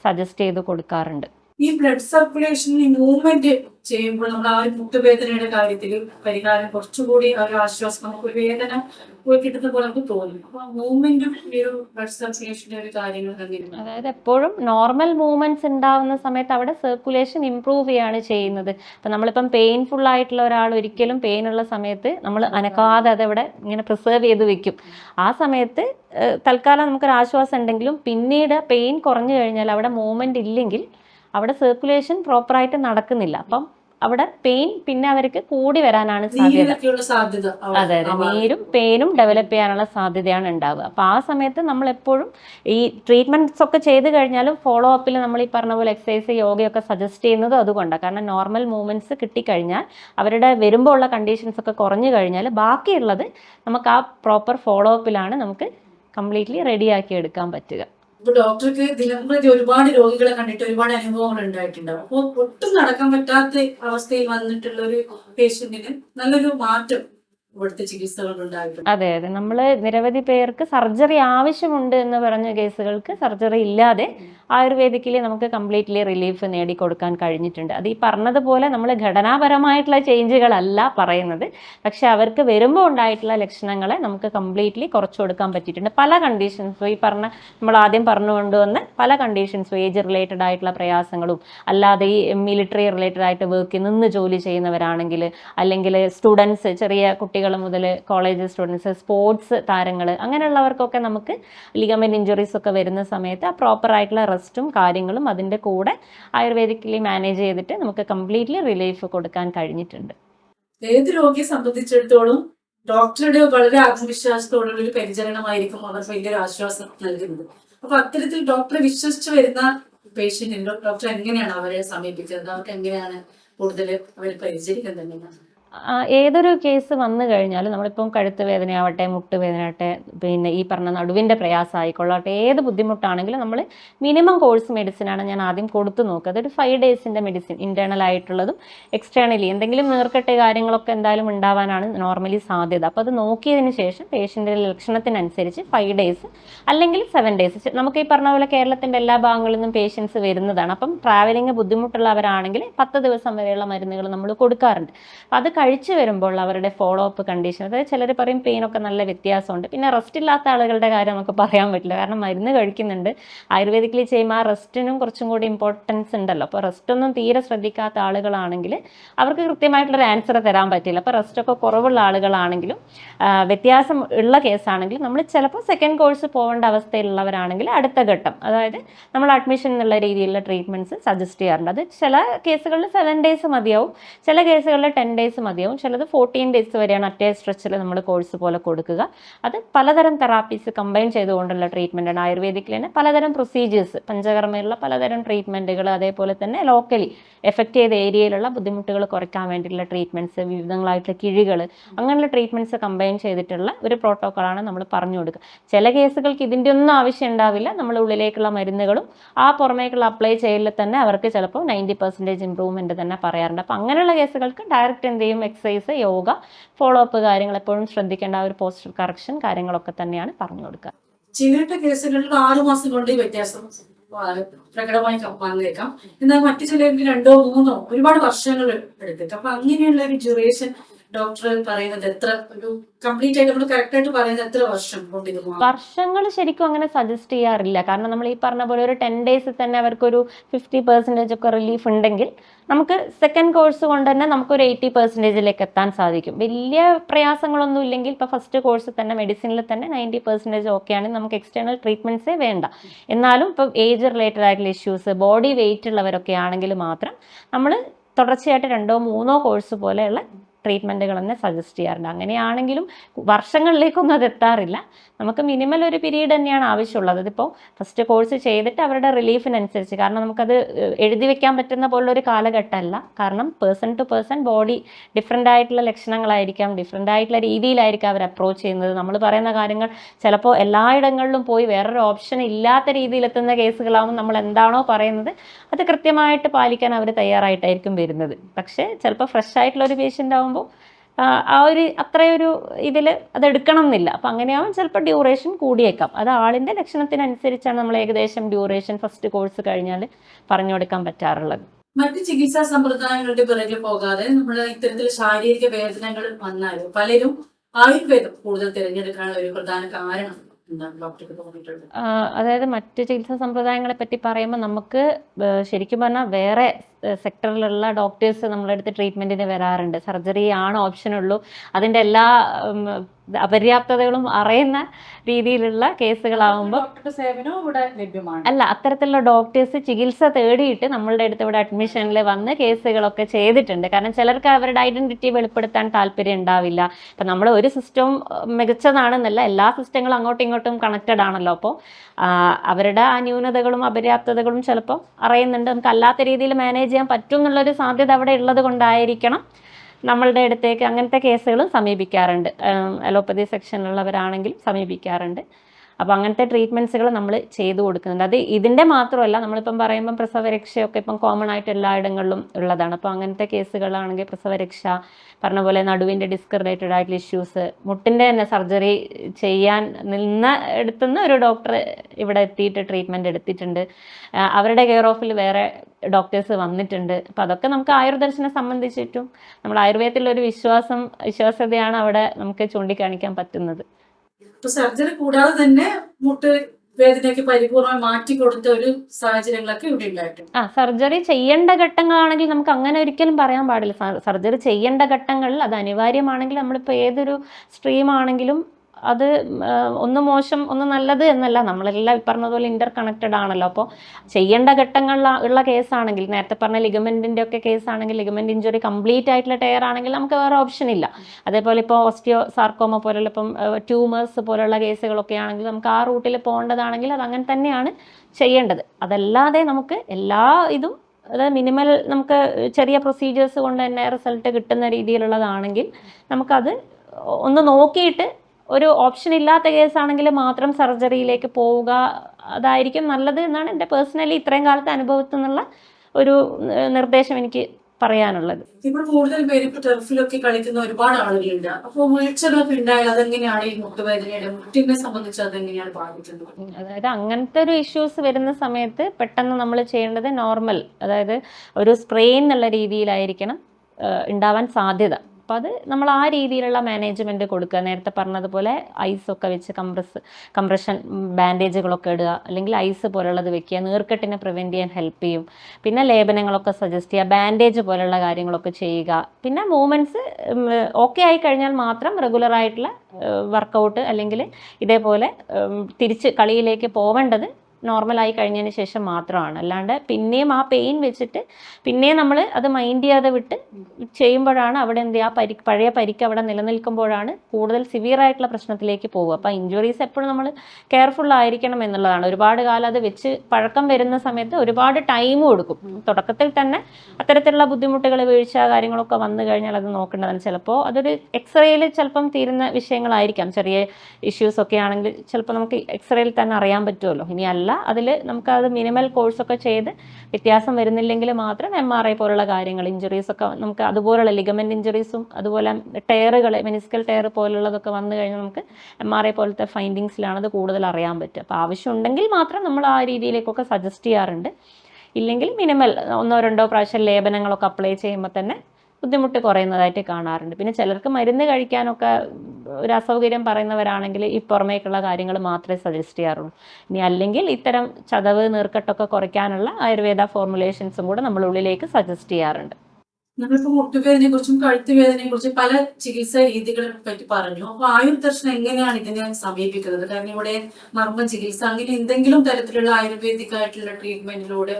സജസ്റ്റ് ചെയ്ത് കൊടുക്കാറുണ്ട്. ഈ ബ്ലഡ് സർക്കുലേഷൻ മൂവ്മെന്റ് ചെയ്യുമ്പോൾ നമ്മൾ ആ ഒരു മുട്ടുവേദനയുടെ കാര്യത്തിൽ പരിഹാരം കുറച്ചുകൂടി ആ ഒരു ആശ്വാസം നമുക്ക് ഒരു വേദന കിട്ടുന്ന പോലെ നമുക്ക് തോന്നും. അപ്പൊ മൂവ്മെന്റും ഈ ഒരു ബ്ലഡ് സർക്കുലേഷന്റെ ഒരു കാര്യങ്ങൾ അതായത് എപ്പോഴും നോർമൽ മൂവ്മെന്റ്സ് ഉണ്ടാവുന്ന സമയത്ത് അവിടെ സർക്കുലേഷൻ ഇംപ്രൂവ് ചെയ്യാണ് ചെയ്യുന്നത്. അപ്പൊ നമ്മളിപ്പം പെയിൻഫുൾ ആയിട്ടുള്ള ഒരാൾ ഒരിക്കലും പെയിൻ ഉള്ള സമയത്ത് നമ്മൾ അനക്കാതെ അതവിടെ ഇങ്ങനെ പ്രിസേർവ് ചെയ്ത് വെക്കും. ആ സമയത്ത് തൽക്കാലം നമുക്കൊരു ആശ്വാസം ഉണ്ടെങ്കിലും പിന്നീട് പെയിൻ കുറഞ്ഞു കഴിഞ്ഞാൽ അവിടെ മൂവ്മെന്റ് ഇല്ലെങ്കിൽ അവിടെ സർക്കുലേഷൻ പ്രോപ്പറായിട്ട് നടക്കുന്നില്ല. അപ്പം അവിടെ പെയിൻ പിന്നെ അവർക്ക് കൂടി വരാനാണ് സാധ്യത. അതെ അതെ. നീരും പെയിനും ഡെവലപ്പ് ചെയ്യാനുള്ള സാധ്യതയാണ് ഉണ്ടാവുക. അപ്പൊ ആ സമയത്ത് നമ്മൾ എപ്പോഴും ഈ ട്രീറ്റ്മെന്റ്സ് ഒക്കെ ചെയ്ത് കഴിഞ്ഞാലും ഫോളോ അപ്പിൽ നമ്മൾ ഈ പറഞ്ഞ പോലെ എക്സസൈസ് യോഗയൊക്കെ സജസ്റ്റ് ചെയ്യുന്നത് അതുകൊണ്ടാണ് കാരണം നോർമൽ മൂവ്മെന്റ്സ് കിട്ടിക്കഴിഞ്ഞാൽ അവരുടെ വരുമ്പോൾ ഉള്ള കണ്ടീഷൻസ് ഒക്കെ കുറഞ്ഞു കഴിഞ്ഞാൽ ബാക്കിയുള്ളത് നമുക്ക് ആ പ്രോപ്പർ ഫോളോ അപ്പിലാണ് നമുക്ക് കംപ്ലീറ്റ്ലി റെഡിയാക്കി എടുക്കാൻ പറ്റുക. ഇപ്പൊ ഡോക്ടർക്ക് ദിനംപ്രതി ഒരുപാട് രോഗികളെ കണ്ടിട്ട് ഒരുപാട് അനുഭവങ്ങൾ ഉണ്ടായിട്ടുണ്ടാവും. അപ്പോൾ ഒട്ടും നടക്കാൻ പറ്റാത്ത അവസ്ഥയിൽ വന്നിട്ടുള്ള ഒരു പേഷ്യന്റിന് നല്ലൊരു മാറ്റം ഇവിടുത്തെ ചികിത്സകൾ ഉണ്ടായിട്ടുണ്ട് അതെ അതെ. നമ്മൾ നിരവധി പേർക്ക് സർജറി ആവശ്യമുണ്ട് എന്ന് പറഞ്ഞ കേസുകൾക്ക് സർജറി ഇല്ലാതെ ആയുർവേദിക്കിൽ നമുക്ക് കംപ്ലീറ്റ്ലി റിലീഫ് നേടിക്കൊടുക്കാൻ കഴിഞ്ഞിട്ടുണ്ട്. അത് ഈ പറഞ്ഞതുപോലെ നമ്മൾ ഘടനാപരമായിട്ടുള്ള ചേഞ്ചുകളല്ല പറയുന്നത്. പക്ഷെ അവർക്ക് വരുമ്പോൾ ഉണ്ടായിട്ടുള്ള ലക്ഷണങ്ങളെ നമുക്ക് കംപ്ലീറ്റ്ലി കുറച്ചു കൊടുക്കാൻ പറ്റിയിട്ടുണ്ട്. പല കണ്ടീഷൻസും ഈ പറഞ്ഞ നമ്മൾ ആദ്യം പറഞ്ഞു കൊണ്ടുവന്ന പല കണ്ടീഷൻസും ഏജ് റിലേറ്റഡ് ആയിട്ടുള്ള പ്രയാസങ്ങളും അല്ലാതെ ഈ മിലിറ്ററി റിലേറ്റഡ് ആയിട്ട് വർക്ക് നിന്ന് ജോലി ചെയ്യുന്നവരാണെങ്കിൽ അല്ലെങ്കിൽ സ്റ്റുഡൻസ് ചെറിയ കുട്ടികൾ മുതൽ കോളേജ് സ്റ്റുഡൻസ് സ്പോർട്സ് താരങ്ങൾ അങ്ങനെയുള്ളവർക്കൊക്കെ നമുക്ക് ലിഗമെന്റ് ഇഞ്ചുറീസ് ഒക്കെ വരുന്ന സമയത്ത് ആ പ്രോപ്പർ ആയിട്ടുള്ള റെസ്റ്റും കാര്യങ്ങളും അതിന്റെ കൂടെ ആയുർവേദിക്കലി മാനേജ് ചെയ്തിട്ട് നമുക്ക് കംപ്ലീറ്റ്ലി റിലീഫ് കൊടുക്കാൻ കഴിഞ്ഞിട്ടുണ്ട്. ഏത് രോഗിയെ സംബന്ധിച്ചിടത്തോളം ഡോക്ടറുടെ വളരെ ആത്മവിശ്വാസത്തോടുള്ള പരിചരണമായിരിക്കും അവർ വലിയൊരു ആശ്വാസം നൽകുന്നത്. അപ്പൊ അത്തരത്തിൽ ഡോക്ടറെ വിശ്വസിച്ച് വരുന്ന പേഷ്യന്റിന് ഡോക്ടർ എങ്ങനെയാണ് അവരെ സമീപിക്കുന്നത്? അവർക്ക് എങ്ങനെയാണ് കൂടുതൽ അവർ പരിചരിക്കുന്നത്? ഏതൊരു കേസ് വന്നു കഴിഞ്ഞാലും നമ്മളിപ്പം കഴുത്ത് വേദനയാവട്ടെ മുട്ട് വേദനയാവട്ടെ പിന്നെ ഈ പറഞ്ഞ നടുവിന്റെ പ്രയാസം ഏത് ബുദ്ധിമുട്ടാണെങ്കിലും നമ്മൾ മിനിമം കോഴ്സ് മെഡിസിനാണ് ഞാൻ ആദ്യം കൊടുത്തു നോക്കുക. അതൊരു ഫൈവ് ഡേയ്സിന്റെ മെഡിസിൻ ഇന്റേർണൽ ആയിട്ടുള്ളതും എക്സ്റ്റേണലി എന്തെങ്കിലും നീർക്കെട്ട് കാര്യങ്ങളൊക്കെ എന്തായാലും ഉണ്ടാവാനാണ് നോർമലി സാധ്യത. അപ്പോൾ അത് നോക്കിയതിന് ശേഷം പേഷ്യന്റെ ലക്ഷണത്തിനനുസരിച്ച് ഫൈവ് ഡേയ്സ് അല്ലെങ്കിൽ സെവൻ ഡേയ്സ് നമുക്ക് ഈ പറഞ്ഞ പോലെ കേരളത്തിന്റെ എല്ലാ ഭാഗങ്ങളിൽ നിന്നും പേഷ്യൻസ് വരുന്നതാണ്. അപ്പം ട്രാവലിംഗ് ബുദ്ധിമുട്ടുള്ളവരാണെങ്കിൽ പത്ത് ദിവസം വരെയുള്ള മരുന്നുകൾ നമ്മൾ കൊടുക്കാറുണ്ട്. അത് കഴിച്ചു വരുമ്പോൾ അവരുടെ ഫോളോ അപ്പ് കണ്ടീഷൻ അതായത് ചിലർ പറയും പെയിനൊക്കെ നല്ല വ്യത്യാസമുണ്ട്. പിന്നെ റെസ്റ്റ് ഇല്ലാത്ത ആളുകളുടെ കാര്യം നമുക്ക് പറയാൻ പറ്റില്ല. കാരണം മരുന്ന് കഴിക്കുന്നുണ്ട്. ആയുർവേദിക്കലി ചെയ്യുമ്പോൾ ആ റെസ്റ്റിനും കുറച്ചും കൂടി ഇമ്പോർട്ടൻസ് ഉണ്ടല്ലോ. അപ്പോൾ റെസ്റ്റ് ഒന്നും തീരെ ശ്രദ്ധിക്കാത്ത ആളുകളാണെങ്കിൽ അവർക്ക് കൃത്യമായിട്ടുള്ളൊരു ആൻസർ തരാൻ പറ്റില്ല. അപ്പോൾ റെസ്റ്റൊക്കെ കുറവുള്ള ആളുകളാണെങ്കിലും വ്യത്യാസം ഉള്ള കേസാണെങ്കിലും നമ്മൾ ചിലപ്പോൾ സെക്കൻഡ് കോഴ്സ് പോകേണ്ട അവസ്ഥയിലുള്ളവരാണെങ്കിൽ അടുത്ത ഘട്ടം അതായത് നമ്മൾ അഡ്മിഷൻ എന്നുള്ള രീതിയിലുള്ള ട്രീറ്റ്മെന്റ്സ് സജസ്റ്റ് ചെയ്യാറുണ്ട്. അത് ചില കേസുകളിൽ സെവൻ ഡേയ്സ് മതിയാവും. ചില കേസുകളിൽ ടെൻ ഡേയ്സ് മതിയാവും. ചിലത് ഫോർട്ടീൻ ഡേയ്സ് വരെയാണ് അറ്റേ സ്ട്രെച്ചിൽ നമ്മൾ കോഴ്സ് പോലെ കൊടുക്കുക. അത് പലതരം തെറാപ്പീസ് കമ്പൈൻ ചെയ്തുകൊണ്ടുള്ള ട്രീറ്റ്മെന്റ് ആണ്. ആയുർവേദിക്കിൽ തന്നെ പലതരം പ്രൊസീജിയേഴ്സ് പഞ്ചകർമ്മയിലുള്ള പലതരം ട്രീറ്റ്മെന്റുകൾ അതേപോലെ തന്നെ ലോക്കലി എഫക്റ്റ് ചെയ്ത ഏരിയയിലുള്ള ബുദ്ധിമുട്ടുകൾ കുറയ്ക്കാൻ വേണ്ടിയിട്ടുള്ള ട്രീറ്റ്മെന്റ്സ് വിവിധങ്ങളായിട്ടുള്ള കിഴികൾ അങ്ങനെയുള്ള ട്രീറ്റ്മെന്റ്സ് കമ്പൈൻ ചെയ്തിട്ടുള്ള ഒരു പ്രോട്ടോക്കോളാണ് നമ്മൾ പറഞ്ഞു കൊടുക്കുക. ചില കേസുകൾക്ക് ഇതിന്റെ ഒന്നും ആവശ്യം ഉണ്ടാവില്ല. നമ്മൾ ഉള്ളിലേക്കുള്ള മരുന്നുകളും ആ പുറമേക്കുള്ള അപ്ലൈ ചെയ്യലിൽ തന്നെ അവർക്ക് ചിലപ്പോൾ നയന്റി പെർസെന്റേജ് ഇമ്പ്രൂവ്മെന്റ് തന്നെ പറയാറുണ്ട്. അപ്പോൾ അങ്ങനെയുള്ള കേസുകൾക്ക് ഡയറക്റ്റ് എന്ത് ചെയ്യും? എക്സസൈസ് യോഗ ഫോളോ അപ്പ് കാര്യങ്ങൾ എപ്പോഴും ശ്രദ്ധിക്കേണ്ട ഒരു പോസ്റ്റർ കറക്ഷൻ കാര്യങ്ങളൊക്കെ തന്നെയാണ് പറഞ്ഞു കൊടുക്കുക. ചിലരുടെ കേസുകളിൽ ആറു മാസം കൊണ്ട് വ്യത്യാസം പ്രകടമായി വന്നേക്കാം. എന്നാൽ മറ്റു ചിലർക്ക് രണ്ടോ മൂന്നോ ഒരുപാട് വർഷങ്ങൾ എടുത്തേക്കാം അപ്പൊ അങ്ങനെയുള്ള ഒരു ഡ്യൂറേഷൻ ഡോക്ടർ പറയുന്നത് എത്ര ഒരു കംപ്ലീറ്റ് ആയിട്ട് നമ്മൾ കറക്റ്റ് ആയിട്ട് പറയുന്നത് എത്ര വർഷം കൊണ്ട് വർഷങ്ങൾ ശരിക്കും അങ്ങനെ സജസ്റ്റ് ചെയ്യാറില്ല. കാരണം നമ്മൾ ഈ പറഞ്ഞ പോലെ ഒരു ടെൻ ഡേയ്സിൽ തന്നെ അവർക്കൊരു ഫിഫ്റ്റി പെർസെന്റേജ് ഒക്കെ റിലീഫ് ഉണ്ടെങ്കിൽ നമുക്ക് സെക്കൻഡ് കോഴ്സ് കൊണ്ട് തന്നെ നമുക്കൊരു എയ്റ്റി പെർസെന്റേജിലേക്ക് എത്താൻ സാധിക്കും. വലിയ പ്രയാസങ്ങളൊന്നും ഇല്ലെങ്കിൽ ഇപ്പോൾ ഫസ്റ്റ് കോഴ്സ് തന്നെ മെഡിസിനിൽ തന്നെ നയന്റി പെർസെന്റേജ് ആണെങ്കിൽ നമുക്ക് എക്സ്റ്റേണൽ ട്രീറ്റ്മെന്റ്സേ വേണ്ട. എന്നാലും ഇപ്പോൾ ഏജ് റിലേറ്റഡ് ആയിട്ടുള്ള ഇഷ്യൂസ് ബോഡി വെയിറ്റ് ഉള്ളവരൊക്കെ ആണെങ്കിൽ മാത്രം നമ്മൾ തുടർച്ചയായിട്ട് രണ്ടോ മൂന്നോ കോഴ്സ് പോലെയുള്ള ട്രീറ്റ്മെന്റുകൾ തന്നെ സജസ്റ്റ് ചെയ്യാറുണ്ട്. അങ്ങനെയാണെങ്കിലും വർഷങ്ങളിലേക്കൊന്നും അത് എത്താറില്ല. നമുക്ക് മിനിമൽ ഒരു പീരീഡ് തന്നെയാണ് ആവശ്യമുള്ളത്. അതിപ്പോൾ ഫസ്റ്റ് കോഴ്സ് ചെയ്തിട്ട് അവരുടെ റിലീഫിനനുസരിച്ച് കാരണം നമുക്കത് എഴുതി വെക്കാൻ പറ്റുന്ന പോലുള്ളൊരു കാലഘട്ടമല്ല. കാരണം person to person body different ആയിട്ടുള്ള ലക്ഷണങ്ങളായിരിക്കാം ഡിഫറെന്റ് ആയിട്ടുള്ള രീതിയിലായിരിക്കും അവർ അപ്രോച്ച് ചെയ്യുന്നത്. നമ്മൾ പറയുന്ന കാര്യങ്ങൾ ചിലപ്പോൾ എല്ലായിടങ്ങളിലും പോയി വേറൊരു ഓപ്ഷൻ ഇല്ലാത്ത രീതിയിലെത്തുന്ന കേസുകളാവും നമ്മൾ എന്താണോ പറയുന്നത്. അത് കൃത്യമായിട്ട് പാലിക്കാൻ അവർ തയ്യാറായിട്ടായിരിക്കും വരുന്നത്. പക്ഷേ ചിലപ്പോൾ ഫ്രഷ് ആയിട്ടുള്ള ഒരു പേഷ്യന്റ് ആകുമ്പോൾ ആ ആ ഒരു അത്രയൊരു ഇതിൽ അത് എടുക്കണം എന്നില്ല അപ്പം അങ്ങനെയാവും ചിലപ്പോൾ ഡ്യൂറേഷൻ കൂടിയേക്കാം. അത് ആളിന്റെ ലക്ഷണത്തിനനുസരിച്ചാണ് നമ്മൾ ഏകദേശം ഡ്യൂറേഷൻ ഫസ്റ്റ് കോഴ്സ് കഴിഞ്ഞാൽ പറഞ്ഞു കൊടുക്കാൻ പറ്റാറുള്ളത്. മറ്റ് ചികിത്സാ സമ്പ്രദായങ്ങളുടെ പിറകിൽ പോകാതെ നമ്മൾ ഇത്തരത്തിൽ ശാരീരിക വേദനകൾ വന്നാലും പലരും ആയുർവേദം കൂടുതൽ തിരഞ്ഞെടുക്കാനുള്ള ഒരു പ്രധാന കാരണം അതായത് മറ്റ് ചികിത്സാ സമ്പ്രദായങ്ങളെ പറ്റി പറയുമ്പോൾ നമുക്ക് ശരിക്കും പറഞ്ഞാൽ വേറെ സെക്ടറിലുള്ള ഡോക്ടേഴ്സ് നമ്മളെടുത്ത് ട്രീറ്റ്മെന്റിന് വരാറുണ്ട്. സർജറി ആണ് ഓപ്ഷൻ ഉള്ളൂ. അതിന്റെ എല്ലാ അപര്യാപ്തതകളും അറിയുന്ന രീതിയിലുള്ള കേസുകളാവുമ്പോൾ അല്ല അത്തരത്തിലുള്ള ഡോക്ടേഴ്സ് ചികിത്സ തേടിയിട്ട് നമ്മളുടെ അടുത്ത് ഇവിടെ അഡ്മിഷനിൽ വന്ന് കേസുകളൊക്കെ ചെയ്തിട്ടുണ്ട്. കാരണം ചിലർക്ക് അവരുടെ ഐഡന്റിറ്റി വെളിപ്പെടുത്താൻ താല്പര്യം ഉണ്ടാവില്ല. ഇപ്പം നമ്മൾ ഒരു സിസ്റ്റവും മികച്ചതാണെന്നല്ല എല്ലാ സിസ്റ്റങ്ങളും അങ്ങോട്ടും ഇങ്ങോട്ടും കണക്റ്റഡ് ആണല്ലോ. അപ്പോൾ അവരുടെ ആ ന്യൂനതകളും അപര്യാപ്തതകളും ചിലപ്പോൾ അറിയുന്നുണ്ട്. നമുക്ക് അല്ലാത്ത രീതിയിൽ മാനേജ് ചെയ്യാൻ പറ്റും എന്നുള്ളൊരു സാധ്യത അവിടെ ഉള്ളത് കൊണ്ടായിരിക്കണം നമ്മളുടെ അടുത്തേക്ക് അങ്ങനത്തെ കേസുകളും സമീപിക്കാറുണ്ട്. അലോപ്പതി സെക്ഷനിലുള്ളവരാണെങ്കിലും സമീപിക്കാറുണ്ട്. അപ്പോൾ അങ്ങനത്തെ ട്രീറ്റ്മെന്റ്സുകൾ നമ്മൾ ചെയ്തു കൊടുക്കുന്നുണ്ട്. അത് ഇതിന്റെ മാത്രമല്ല നമ്മളിപ്പം പറയുമ്പം പ്രസവരക്ഷയൊക്കെ ഇപ്പം കോമൺ ആയിട്ട് എല്ലായിടങ്ങളിലും ഉള്ളതാണ്. അപ്പോൾ അങ്ങനത്തെ കേസുകളാണെങ്കിൽ പ്രസവരക്ഷ പറഞ്ഞ പോലെ നടുവിന്റെ ഡിസ്ക് റിലേറ്റഡ് ആയിട്ടുള്ള ഇഷ്യൂസ് മുട്ടിന്റെ തന്നെ സർജറി ചെയ്യാൻ നിന്ന എടുത്തുനിന്ന് ഒരു ഡോക്ടർ ഇവിടെ എത്തിയിട്ട് ട്രീറ്റ്മെന്റ് എടുത്തിട്ടുണ്ട്. അവരുടെ കെയർ ഓഫിൽ വേറെ ഡോക്ടേഴ്സ് വന്നിട്ടുണ്ട്. അപ്പം അതൊക്കെ നമുക്ക് ആയുർദർശനെ സംബന്ധിച്ചിട്ടും നമ്മൾ ആയുർവേദത്തിലൊരു വിശ്വാസം വിശ്വാസ്യതയാണ് അവിടെ നമുക്ക് ചൂണ്ടിക്കാണിക്കാൻ പറ്റുന്നത്. ഇപ്പൊ സർജറി കൂടാതെ തന്നെ മുട്ട് വേദനയ്ക്ക് പരിപൂർണമായി മാറ്റി കൊടുത്ത ഒരു സാഹചര്യങ്ങളൊക്കെ ഇവിടെ ഉണ്ടായിട്ടുണ്ട്. ആ സർജറി ചെയ്യേണ്ട ഘട്ടങ്ങളാണെങ്കിൽ നമുക്ക് അങ്ങനെ ഒരിക്കലും പറയാൻ പാടില്ല. സർജറി ചെയ്യേണ്ട ഘട്ടങ്ങളിൽ അത് അനിവാര്യമാണെങ്കിൽ നമ്മളിപ്പോൾ ഏതൊരു സ്ട്രീം ആണെങ്കിലും അത് ഒന്ന് മോശം ഒന്ന് നല്ലത് എന്നല്ല. നമ്മളെല്ലാം പറഞ്ഞതുപോലെ ഇന്റർ കണക്റ്റഡ് ആണല്ലോ. അപ്പോൾ ചെയ്യേണ്ട ഘട്ടങ്ങളിൽ ഉള്ള കേസാണെങ്കിൽ നേരത്തെ പറഞ്ഞ ലിഗമെന്റിന്റെ ഒക്കെ കേസാണെങ്കിൽ ലിഗമെന്റ് ഇഞ്ചുറി കംപ്ലീറ്റ് ആയിട്ടുള്ള ടയർ ആണെങ്കിൽ നമുക്ക് വേറെ ഓപ്ഷൻ ഇല്ല. അതേപോലെ ഇപ്പോൾ ഓസ്റ്റിയോ സാർക്കോമ പോലുള്ള ഇപ്പം ട്യൂമേഴ്സ് പോലുള്ള കേസുകളൊക്കെ ആണെങ്കിൽ നമുക്ക് ആ റൂട്ടിൽ പോകേണ്ടതാണെങ്കിൽ അത് അങ്ങനെ തന്നെയാണ് ചെയ്യേണ്ടത്. അതല്ലാതെ നമുക്ക് എല്ലാ ഇതും അതായത് മിനിമൽ നമുക്ക് ചെറിയ പ്രൊസീജിയേഴ്സ് കൊണ്ട് തന്നെ റിസൾട്ട് കിട്ടുന്ന രീതിയിലുള്ളതാണെങ്കിൽ നമുക്കത് ഒന്ന് നോക്കിയിട്ട് ഒരു ഓപ്ഷൻ ഇല്ലാത്ത കേസാണെങ്കിൽ മാത്രം സർജറിയിലേക്ക് പോവുക അതായിരിക്കും നല്ലത് എന്നാണ് എന്റെ പേഴ്സണലി ഇത്രയും കാലത്തെ അനുഭവത്തിൽ നിന്നുള്ള ഒരു നിർദ്ദേശം എനിക്ക് പറയാനുള്ളത്. ഇവിടെ കൂടുതൽ പേര് ഇപ്പൊ ടെർഫിലൊക്കെ കളിക്കുന്ന ഒരുപാട് ആളുകളുണ്ട്. അപ്പോൾ വീഴ്ചകളൊക്കെ ഉണ്ടായാൽ അതെങ്ങനെയാണ് ഈ മുട്ടുവേദനയുടെ മുട്ടിനെ സംബന്ധിച്ച് അതെങ്ങനെയാണ് ബാധിക്കുന്നത്? അതായത് അങ്ങനത്തെ ഒരു ഇഷ്യൂസ് വരുന്ന സമയത്ത് പെട്ടെന്ന് നമ്മൾ ചെയ്യേണ്ടത് നോർമൽ അതായത് ഒരു സ്പ്രെയിൻ എന്നുള്ള രീതിയിലായിരിക്കണം ഉണ്ടാവാൻ സാധ്യത. അപ്പോൾ അത് നമ്മൾ ആ രീതിയിലുള്ള മാനേജ്മെന്റ് കൊടുക്കുക. നേരത്തെ പറഞ്ഞതുപോലെ ഐസൊക്കെ വെച്ച് കംപ്രസ് കംപ്രഷൻ ബാൻഡേജുകളൊക്കെ ഇടുക. അല്ലെങ്കിൽ ഐസ് പോലുള്ളത് വെക്കുക. നീർക്കെട്ടിനെ പ്രിവെന്റ് ചെയ്യാൻ ഹെൽപ്പ് ചെയ്യും. പിന്നെ ലേപനങ്ങളൊക്കെ സജസ്റ്റ് ചെയ്യുക. ബാൻഡേജ് പോലുള്ള കാര്യങ്ങളൊക്കെ ചെയ്യുക. പിന്നെ മൂവ്മെന്റ്സ് ഓക്കെ ആയി കഴിഞ്ഞാൽ മാത്രം റെഗുലറായിട്ടുള്ള വർക്കൗട്ട് അല്ലെങ്കിൽ ഇതേപോലെ തിരിച്ച് കളിയിലേക്ക് പോവേണ്ടത് നോർമലായി കഴിഞ്ഞതിന് ശേഷം മാത്രമാണ്. അല്ലാണ്ട് പിന്നെയും ആ പെയിൻ വെച്ചിട്ട് പിന്നെയും നമ്മൾ അത് മൈൻഡ് ചെയ്യാതെ വിട്ട് ചെയ്യുമ്പോഴാണ് അവിടെ എന്ത് ആ പരി പഴയ പരിക്ക് അവിടെ നിലനിൽക്കുമ്പോഴാണ് കൂടുതൽ സിവിയർ ആയിട്ടുള്ള പ്രശ്നത്തിലേക്ക് പോകുക അപ്പോൾ ഇഞ്ചുറീസ് എപ്പോഴും നമ്മൾ കെയർഫുൾ ആയിരിക്കണം എന്നുള്ളതാണ്. ഒരുപാട് കാലം അത് വെച്ച് പഴക്കം വരുന്ന സമയത്ത് ഒരുപാട് ടൈം കൊടുക്കും. തുടക്കത്തിൽ തന്നെ അത്തരത്തിലുള്ള ബുദ്ധിമുട്ടുകൾ വീഴ്ച കാര്യങ്ങളൊക്കെ വന്നു കഴിഞ്ഞാൽ അത് നോക്കേണ്ടതാണ്. ചിലപ്പോൾ അതൊരു എക്സ്റേയിൽ ചിലപ്പം തീരുന്ന വിഷയങ്ങളായിരിക്കാം. ചെറിയ ഇഷ്യൂസ് ഒക്കെ ആണെങ്കിൽ ചിലപ്പോൾ നമുക്ക് എക്സ്റേയിൽ തന്നെ അറിയാൻ പറ്റുമല്ലോ. ഇനി അല്ല അതിൽ നമുക്കത് മിനിമൽ കോഴ്സൊക്കെ ചെയ്ത് വ്യത്യാസം വരുന്നില്ലെങ്കിൽ മാത്രം എം ആർ ഐ പോലുള്ള കാര്യങ്ങൾ ഇഞ്ചുറീസ് ഒക്കെ നമുക്ക് അതുപോലുള്ള ലിഗമെന്റ് ഇഞ്ചുറീസും അതുപോലെ ടയറുകൾ മെനിസ്കൽ ടയർ പോലുള്ളതൊക്കെ വന്നു കഴിഞ്ഞാൽ നമുക്ക് എം ആർ ഐ പോലത്തെ ഫൈൻഡിങ്സിലാണ് അത് കൂടുതൽ അറിയാൻ പറ്റുക. അപ്പോൾ ആവശ്യമുണ്ടെങ്കിൽ മാത്രം നമ്മൾ ആ രീതിയിലേക്കൊക്കെ സജസ്റ്റ് ചെയ്യാറുണ്ട്. ഇല്ലെങ്കിൽ മിനിമൽ ഒന്നോ രണ്ടോ പ്രാവശ്യം ലേപനങ്ങളൊക്കെ അപ്ലൈ ചെയ്യുമ്പോൾ തന്നെ ബുദ്ധിമുട്ട് കുറയുന്നതായിട്ട് കാണാറുണ്ട്. പിന്നെ ചിലർക്ക് മരുന്ന് കഴിക്കാനൊക്കെ ഒരു അസൗകര്യം പറയുന്നവരാണെങ്കിൽ ഈ പുറമേക്കുള്ള കാര്യങ്ങൾ മാത്രമേ സജസ്റ്റ് ചെയ്യാറുള്ളൂ. ഇനി അല്ലെങ്കിൽ ഇത്തരം ചതവ് നീർക്കെട്ടൊക്കെ കുറയ്ക്കാനുള്ള ആയുർവേദ ഫോർമുലേഷൻസും കൂടെ നമ്മൾ ഉള്ളിലേക്ക് സജസ്റ്റ് ചെയ്യാറുണ്ട്. നമ്മളിപ്പോ മുട്ടുവേദനയെ കുറിച്ചും കഴുത്ത് വേദനയെ കുറിച്ചും പല ചികിത്സാ രീതികളെ പറ്റി പറഞ്ഞു. അപ്പൊ ആയുർ ദർശനം എങ്ങനെയാണ് ഇതിനെ സമീപിക്കുന്നത്? കാരണം ഇവിടെ മർമ്മ ചികിത്സ അങ്ങനെ എന്തെങ്കിലും തരത്തിലുള്ള ആയുർവേദിക് ആയിട്ടുള്ള ട്രീറ്റ്മെന്റിലൂടെ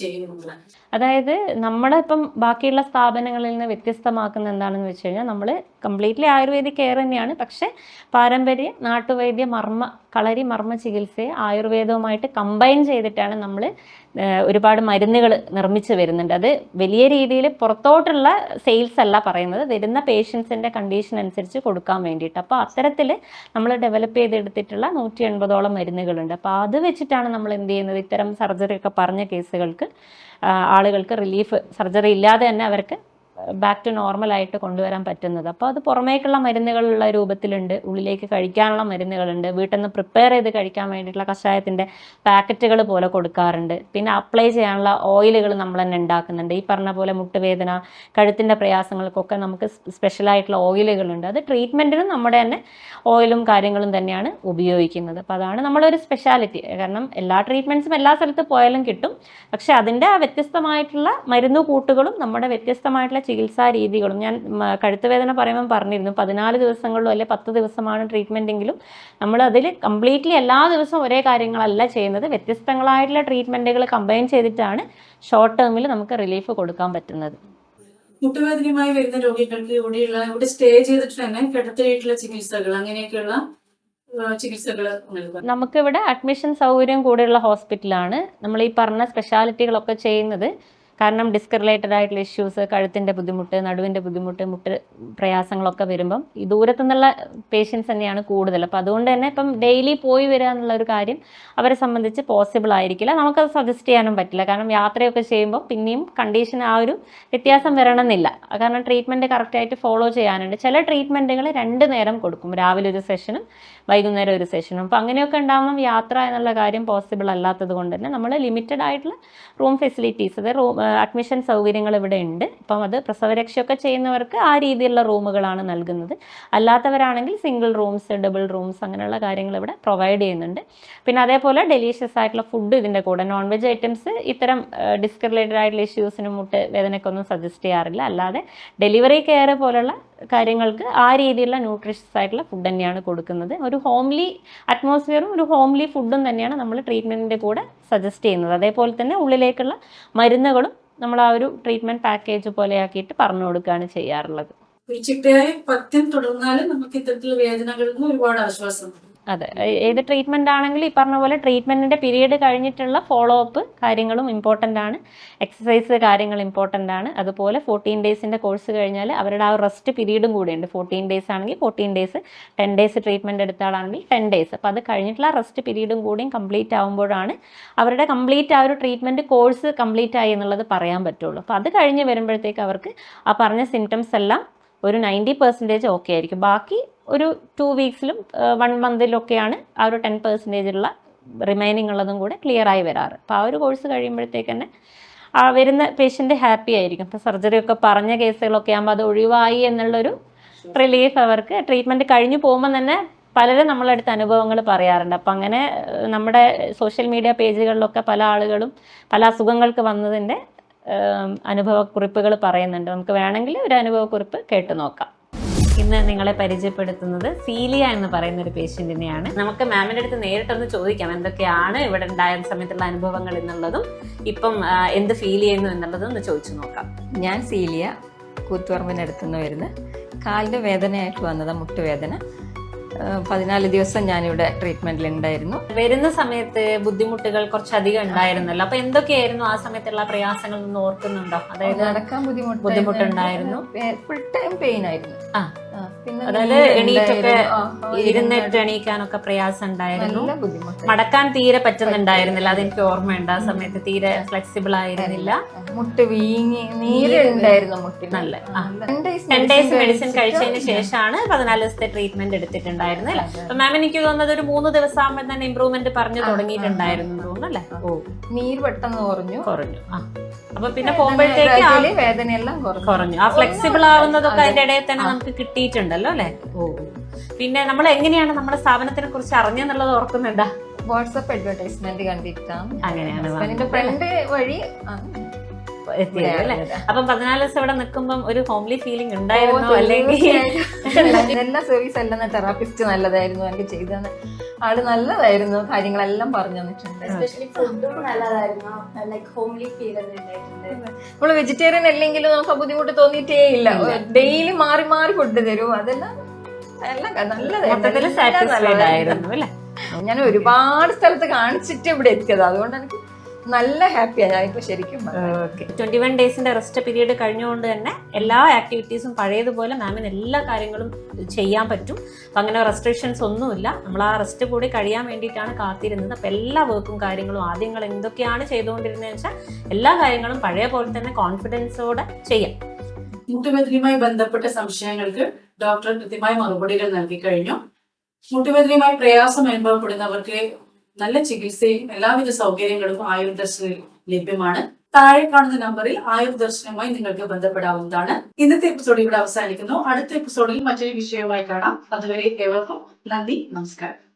ചെയ്യുന്നുണ്ട്? അതായത് നമ്മുടെ ഇപ്പം ബാക്കിയുള്ള സ്ഥാപനങ്ങളിൽ നിന്ന് വ്യത്യസ്തമാക്കുന്ന എന്താണെന്ന് വെച്ച് കഴിഞ്ഞാൽ നമ്മൾ കംപ്ലീറ്റ്ലി ആയുർവേദിക് കെയർ തന്നെയാണ്. പക്ഷേ പാരമ്പര്യ നാട്ടുവൈദ്യ മർമ്മ കളരി മർമ്മ ചികിത്സയെ ആയുർവേദവുമായിട്ട് കമ്പൈൻ ചെയ്തിട്ടാണ് നമ്മൾ ഒരുപാട് മരുന്നുകൾ നിർമ്മിച്ച് വരുന്നുണ്ട്. അത് വലിയ രീതിയിൽ പുറത്തോട്ടുള്ള സെയിൽസ് അല്ല പറയുന്നത്. വരുന്ന പേഷ്യൻസിന്റെ കണ്ടീഷൻ അനുസരിച്ച് കൊടുക്കാൻ വേണ്ടിയിട്ട്. അപ്പോൾ അത്തരത്തിൽ നമ്മൾ ഡെവലപ്പ് ചെയ്തെടുത്തിട്ടുള്ള നൂറ്റി എൺപതോളം മരുന്നുകളുണ്ട്. അപ്പോൾ അത് വെച്ചിട്ടാണ് നമ്മൾ എന്ത് ചെയ്യുന്നത്? ഇത്തരം സർജറി ഒക്കെ പറഞ്ഞ കേസുകൾക്ക് ആളുകൾക്ക് റിലീഫ് സർജറി ഇല്ലാതെ തന്നെ അവർക്ക് ബാക്ക് ടു നോർമൽ ആയിട്ട് കൊണ്ടുവരാൻ പറ്റുന്നത്. അപ്പോൾ അത് പുറമേക്കുള്ള മരുന്നുകളുള്ള രൂപത്തിലുണ്ട്. ഉള്ളിലേക്ക് കഴിക്കാനുള്ള മരുന്നുകളുണ്ട്. വീട്ടിൽ നിന്ന് പ്രിപ്പയർ ചെയ്ത് കഴിക്കാൻ വേണ്ടിയിട്ടുള്ള കഷായത്തിന്റെ പാക്കറ്റുകൾ പോലെ കൊടുക്കാറുണ്ട്. പിന്നെ അപ്ലൈ ചെയ്യാനുള്ള ഓയിലുകൾ നമ്മൾ തന്നെ ഉണ്ടാക്കുന്നുണ്ട്. ഈ പറഞ്ഞ പോലെ മുട്ടുവേദന കഴുത്തിന്റെ പ്രയാസങ്ങൾക്കൊക്കെ നമുക്ക് സ്പെഷ്യലായിട്ടുള്ള ഓയിലുകളുണ്ട് അത് ട്രീറ്റ്മെന്റിനും നമ്മുടെ തന്നെ ഓയിലും കാര്യങ്ങളും തന്നെയാണ് ഉപയോഗിക്കുന്നത്. അപ്പോൾ അതാണ് നമ്മളൊരു സ്പെഷ്യാലിറ്റി കാരണം എല്ലാ ട്രീറ്റ്മെന്റ്സും എല്ലാ സ്ഥലത്ത് പോയാലും കിട്ടും. പക്ഷേ അതിന്റെ വ്യത്യസ്തമായിട്ടുള്ള മരുന്ന് കൂട്ടുകളും നമ്മുടെ വ്യത്യസ്തമായിട്ടുള്ള ചികിത്സാ രീതികളും ഞാൻ മ, കഴുത്ത് വേദന പറയുമ്പോൾ പറഞ്ഞിരുന്നു. പതിനാല് ദിവസങ്ങളിലോ അല്ലെ പത്ത് ദിവസമാണ് ട്രീറ്റ്മെന്റെങ്കിലും നമ്മൾ അതിൽ കംപ്ലീറ്റ്ലി എല്ലാ ദിവസവും ഒരേ കാര്യങ്ങളല്ല ചെയ്യുന്നത്. വ്യത്യസ്തങ്ങളായിട്ടുള്ള ട്രീറ്റ്മെന്റുകൾ കമ്പൈൻ ചെയ്തിട്ടാണ് ഷോർട്ട് ടേമിൽ നമുക്ക് റിലീഫ് കൊടുക്കാൻ പറ്റുന്നത്. മുട്ടുവേദനയുമായി വരുന്ന രോഗികൾക്ക് ഇവിടെയുള്ള ഇവിടെ സ്റ്റേ ചെയ്തിട്ട് തന്നെ കിടത്തിയിട്ടുള്ള ചികിത്സകൾ അങ്ങനെയൊക്കെയുള്ള ചികിത്സകൾ നമുക്കിവിടെ അഡ്മിഷൻ സൗകര്യം കൂടെയുള്ള ഹോസ്പിറ്റലാണ് നമ്മൾ ഈ പറഞ്ഞ സ്പെഷ്യാലിറ്റികളൊക്കെ ചെയ്യുന്നത്. കാരണം ഡിസ്ക് റിലേറ്റഡ് ആയിട്ടുള്ള ഇഷ്യൂസ് കഴുത്തിന്റെ ബുദ്ധിമുട്ട് നടുവിന്റെ ബുദ്ധിമുട്ട് മുട്ട് പ്രയാസങ്ങളൊക്കെ വരുമ്പം ഈ ദൂരത്തു നിന്നുള്ള പേഷ്യൻസ് തന്നെയാണ് കൂടുതൽ. അപ്പോൾ അതുകൊണ്ട് തന്നെ ഇപ്പം ഡെയിലി പോയി വരിക എന്നുള്ള ഒരു കാര്യം അവരെ സംബന്ധിച്ച് പോസിബിൾ ആയിരിക്കില്ല. നമുക്കത് സജസ്റ്റ് ചെയ്യാനും പറ്റില്ല. കാരണം യാത്രയൊക്കെ ചെയ്യുമ്പോൾ പിന്നെയും കണ്ടീഷൻ ആ ഒരു വ്യത്യാസം വരണമെന്നില്ല. കാരണം ട്രീറ്റ്മെന്റ് കറക്റ്റായിട്ട് ഫോളോ ചെയ്യാനുണ്ട്. ചില ട്രീറ്റ്മെന്റുകൾ രണ്ട് നേരം കൊടുക്കും. രാവിലെ ഒരു സെഷനും വൈകുന്നേരം ഒരു സെഷനും അപ്പോൾ അങ്ങനെയൊക്കെ ഉണ്ടാകുമ്പം യാത്ര എന്നുള്ള കാര്യം പോസിബിൾ അല്ലാത്തത് കൊണ്ട് തന്നെ നമ്മൾ ലിമിറ്റഡ് ആയിട്ടുള്ള റൂം ഫെസിലിറ്റീസ് അത് റൂം അഡ്മിഷൻ സൗകര്യങ്ങൾ ഇവിടെ ഉണ്ട്. അപ്പം അത് പ്രസവരക്ഷയൊക്കെ ചെയ്യുന്നവർക്ക് ആ രീതിയിലുള്ള റൂമുകളാണ് നൽകുന്നത്. അല്ലാത്തവരാണെങ്കിൽ സിംഗിൾ റൂംസ് ഡബിൾ റൂംസ് അങ്ങനെയുള്ള കാര്യങ്ങൾ ഇവിടെ പ്രൊവൈഡ് ചെയ്യുന്നുണ്ട്. പിന്നെ അതേപോലെ ഡെലീഷ്യസ് ആയിട്ടുള്ള ഫുഡ് ഇതിന്റെ കൂടെ. നോൺ വെജ് ഐറ്റംസ് ഇത്തരം ഡിസ്ക് റിലേറ്റഡ് ആയിട്ടുള്ള ഇഷ്യൂസിനും മുട്ട് വേദനയ്ക്കൊന്നും സജസ്റ്റ് ചെയ്യാറില്ല. അല്ലാതെ ഡെലിവറി കെയർ പോലുള്ള കാര്യങ്ങൾക്ക് ആ രീതിയിലുള്ള ന്യൂട്രീഷ്യസ് ആയിട്ടുള്ള ഫുഡ് തന്നെയാണ് കൊടുക്കുന്നത്. ഒരു ഹോംലി അറ്റ്മോസ്ഫിയറും ഒരു ഹോംലി ഫുഡും തന്നെയാണ് നമ്മൾ ട്രീറ്റ്മെന്റിന്റെ കൂടെ സജസ്റ്റ് ചെയ്യുന്നത്. അതേപോലെ തന്നെ ഉള്ളിലേക്കുള്ള മരുന്നുകളും നമ്മൾ ആ ഒരു ട്രീറ്റ്മെന്റ് പാക്കേജ് പോലെയാക്കിയിട്ട് പറഞ്ഞു കൊടുക്കുകയാണ് ചെയ്യാറുള്ളത്. ചിട്ടയായ പഥ്യം തുടർന്നാൽ നമുക്ക് ഇത്തരത്തിലുള്ള വേദനകളിൽ നിന്ന് ഒരുപാട് ആശ്വാസം അതെ. ഏത് ട്രീറ്റ്മെന്റ് ആണെങ്കിലും ഈ പറഞ്ഞ പോലെ ട്രീറ്റ്മെന്റിന്റെ പീരീഡ് കഴിഞ്ഞിട്ടുള്ള ഫോളോ അപ്പ് കാര്യങ്ങളും ഇമ്പോർട്ടന്റ് ആണ്. എക്സസൈസ് കാര്യങ്ങൾ ഇമ്പോർട്ടന്റ് ആണ്. അതുപോലെ ഫോർട്ടീൻ ഡേയ്സിന്റെ കോഴ്സ് കഴിഞ്ഞാൽ അവരുടെ ആ റെസ്റ്റ് പീരീഡും കൂടിയുണ്ട്. ഫോർട്ടീൻ ഡേയ്സ് ആണെങ്കിൽ fourteen days ten days treatment എടുത്ത ആളാണെങ്കിൽ ടെൻ ഡേയ്സ് അപ്പോൾ അത് കഴിഞ്ഞിട്ടുള്ള റെസ്റ്റ് പീരീഡും കൂടിയും കംപ്ലീറ്റ് ആകുമ്പോഴാണ് അവരുടെ കംപ്ലീറ്റ് ആ ഒരു ട്രീറ്റ്മെന്റ് കോഴ്സ് കംപ്ലീറ്റ് ആയി എന്നുള്ളത് പറയാൻ പറ്റുള്ളൂ. അപ്പോൾ അത് കഴിഞ്ഞ് വരുമ്പോഴത്തേക്ക് അവർക്ക് ആ പറഞ്ഞ സിംറ്റംസ് എല്ലാം ഒരു നയന്റി പെർസെന്റേജ് ഓക്കെ ആയിരിക്കും. ബാക്കി ഒരു ടു വീക്സിലും വൺ മന്തിലൊക്കെയാണ് ആ ഒരു ടെൻ പെർസെന്റേജുള്ള റിമൈനിങ് ഉള്ളതും കൂടെ ക്ലിയർ ആയി വരാറ്. അപ്പോൾ ആ ഒരു കോഴ്സ് കഴിയുമ്പോഴത്തേക്ക് തന്നെ ആ വരുന്ന പേഷ്യന്റ് ഹാപ്പി ആയിരിക്കും. ഇപ്പോൾ സർജറി ഒക്കെ പറഞ്ഞ കേസുകളൊക്കെ ആകുമ്പോൾ അത് ഒഴിവായി എന്നുള്ളൊരു റിലീഫ് അവർക്ക് ട്രീറ്റ്മെന്റ് കഴിഞ്ഞു പോകുമ്പോൾ തന്നെ പലരും നമ്മളടുത്ത് അനുഭവങ്ങൾ പറയാറുണ്ട്. അപ്പം അങ്ങനെ നമ്മുടെ സോഷ്യൽ മീഡിയ പേജുകളിലൊക്കെ പല ആളുകളും പല അസുഖങ്ങൾക്ക് വന്നതിന്റെ അനുഭവക്കുറിപ്പുകൾ പറയുന്നുണ്ട്. നമുക്ക് വേണമെങ്കിൽ ഒരു അനുഭവക്കുറിപ്പ് കേട്ടു നോക്കാം. ഇന്ന് നിങ്ങളെ പരിചയപ്പെടുത്തുന്നത് സീലിയ എന്ന് പറയുന്ന ഒരു പേഷ്യന്റിനെയാണ് നമുക്ക് മാമിന്റെ അടുത്ത് നേരിട്ടൊന്ന് ചോദിക്കാം എന്തൊക്കെയാണ് ഇവിടെ ഉണ്ടായ സമയത്തുള്ള അനുഭവങ്ങൾ എന്നുള്ളതും ഇപ്പം എന്ത് ഫീൽ ചെയ്യുന്നു എന്നുള്ളതും ഒന്ന് ചോദിച്ചു നോക്കാം. ഞാൻ സീലിയ കൂത്തുപറമ്പിനടുത്തുനിന്ന് വരുന്നത് കാലിന്റെ വേദനയായിട്ട് വന്നതാണ് മുട്ടുവേദന. പതിനാല് ദിവസം ഞാനിവിടെ ട്രീറ്റ്മെന്റിൽ ഉണ്ടായിരുന്നു വരുന്ന സമയത്ത് ബുദ്ധിമുട്ടുകൾ കുറച്ചധികം ഉണ്ടായിരുന്നല്ലോ. അപ്പൊ എന്തൊക്കെയായിരുന്നു ആ സമയത്തുള്ള പ്രയാസങ്ങൾ ഒന്ന് ഓർക്കുന്നുണ്ടോ? അതായത് നടക്കാൻ ബുദ്ധിമുട്ട് ബുദ്ധിമുട്ടുണ്ടായിരുന്നു. ഫുൾ ടൈം പെയിൻ ആയിരുന്നു. ആ. അതായത് എണീറ്റൊക്കെ ഇരുന്നിട്ട് എണീക്കാനൊക്കെ പ്രയാസം ഉണ്ടായിരുന്നു മടക്കാൻ തീരെ പറ്റുന്നുണ്ടായിരുന്നില്ല. അതെനിക്ക് ഓർമ്മയുണ്ട്. ആ സമയത്ത് തീരെ ഫ്ലെക്സിബിൾ ആയിരുന്നില്ല. മുട്ട് വീങ്ങി നീരുണ്ടായിരുന്നു നല്ല. ടെൻ ഡേയ്സ് മെഡിസിൻ കഴിച്ചതിന് ശേഷമാണ് പതിനാല് ദിവസത്തെ ട്രീറ്റ്മെന്റ് എടുത്തിട്ടുണ്ടായിരുന്നത് അല്ലേ? അപ്പൊ മാം എനിക്ക് തോന്നുന്നത് ഒരു മൂന്ന് ദിവസം ആകുമ്പോൾ തന്നെ ഇമ്പ്രൂവ്മെന്റ് പറഞ്ഞു തുടങ്ങിയിട്ടുണ്ടായിരുന്നു തോന്നുന്നു അല്ലേ? ഓ നീര് പെട്ടെന്ന് കുറഞ്ഞു. കുറഞ്ഞു ആ. അപ്പൊ പിന്നെ പോകുമ്പോഴത്തേക്ക് വേദനയെല്ലാം കുറഞ്ഞു. ആ ഫ്ലെക്സിബിൾ ആവുന്നതൊക്കെ അതിന്റെ ഇടയിൽ തന്നെ നമുക്ക് കിട്ടിയിട്ടുണ്ടല്ലോ അല്ലെ? ഓ. പിന്നെ നമ്മൾ എങ്ങനെയാണ് നമ്മുടെ സ്ഥാപനത്തിനെ കുറിച്ച് അറിഞ്ഞെന്നുള്ളത് ഓർക്കുന്നുണ്ടാ വാട്സപ്പ് അഡ്വർടൈസ്മെന്റ് കണ്ടിട്ടാണ് അങ്ങനെയാണ് ഫ്രണ്ട് വഴി എത്തിയത് അല്ലേ? അപ്പം പതിനാല് ദിവസം ഇവിടെ നിൽക്കുമ്പോൾ ഒരു ഹോംലി ഫീലിംഗ് ഉണ്ടായിരുന്നു? അല്ലെങ്കിൽ എല്ലാ സർവീസ് എല്ലാം തെറാപ്പിസ്റ്റ് നല്ലതായിരുന്നു എനിക്ക് ചെയ്തത് ആൾ നല്ലതായിരുന്നു കാര്യങ്ങളെല്ലാം പറഞ്ഞു തന്നിട്ടുണ്ട്. എസ്പെഷ്യലി ഫുഡും നല്ലതായിരുന്നു. ലൈക്ക് ഹോംലി ഫീൽ ഉണ്ടായിട്ടുണ്ട്. നമ്മൾ വെജിറ്റേറിയൻ അല്ലെങ്കിലും നമുക്ക് ബുദ്ധിമുട്ട് തോന്നിയിട്ടേ ഇല്ല. ഡെയിലി മാറി മാറി ഫുഡ് തരൂ. അതെല്ലാം എല്ലാം നല്ലതായിരുന്നു. മൊത്തത്തിൽ സാറ്റിസ്ഫൈഡ് ആയിരുന്നു അല്ലേ? ഞാൻ ഒരുപാട് സ്ഥലത്ത് കാണിച്ചിട്ട് ഇവിടെ എത്തിയത്. അതുകൊണ്ട് എനിക്ക് നല്ല ഹാപ്പിയാണ് ഞാനിപ്പോൾ ശരിക്കും. ഓക്കെ. ട്വന്റി വൺ ഡേയ്സിന്റെ റെസ്റ്റ് പീരീഡ് കഴിഞ്ഞുകൊണ്ട് തന്നെ എല്ലാ ആക്ടിവിറ്റീസും പഴയതുപോലെ മാമിന് എല്ലാ കാര്യങ്ങളും ചെയ്യാൻ പറ്റും. അപ്പം അങ്ങനെ റെസ്ട്രിക്ഷൻസ് ഒന്നുമില്ല. നമ്മൾ ആ റെസ്റ്റ് കൂടി കഴിയാൻ വേണ്ടിയിട്ടാണ് കാത്തിരുന്നത്. അപ്പം എല്ലാ വർക്കും കാര്യങ്ങളും ആദ്യം നിങ്ങൾ എന്തൊക്കെയാണ് ചെയ്തുകൊണ്ടിരുന്നതെന്ന് വെച്ചാൽ എല്ലാ കാര്യങ്ങളും പഴയ പോലെ തന്നെ കോൺഫിഡൻസോടെ ചെയ്യാം. മുട്ടുമെതിരിയുമായി ബന്ധപ്പെട്ട സംശയങ്ങൾക്ക് ഡോക്ടർ കൃത്യമായ മറുപടികൾ നൽകി കഴിഞ്ഞു. മുട്ടുമെതിരിയുമായി പ്രയാസം അനുഭവപ്പെടുന്നവർക്ക് നല്ല ചികിത്സയും എല്ലാവിധ സൗകര്യങ്ങളും ആയുർ ദർശനിൽ ലഭ്യമാണ്. താഴെ കാണുന്ന നമ്പറിൽ ആയുർ ദർശനവുമായി നിങ്ങൾക്ക് ബന്ധപ്പെടാവുന്നതാണ്. ഇന്നത്തെ എപ്പിസോഡ് ഇവിടെ അവസാനിക്കുന്നു. അടുത്ത എപ്പിസോഡിൽ മറ്റൊരു വിഷയവുമായി കാണാം. അതുവരെ ഏവർക്കും നന്ദി നമസ്കാരം.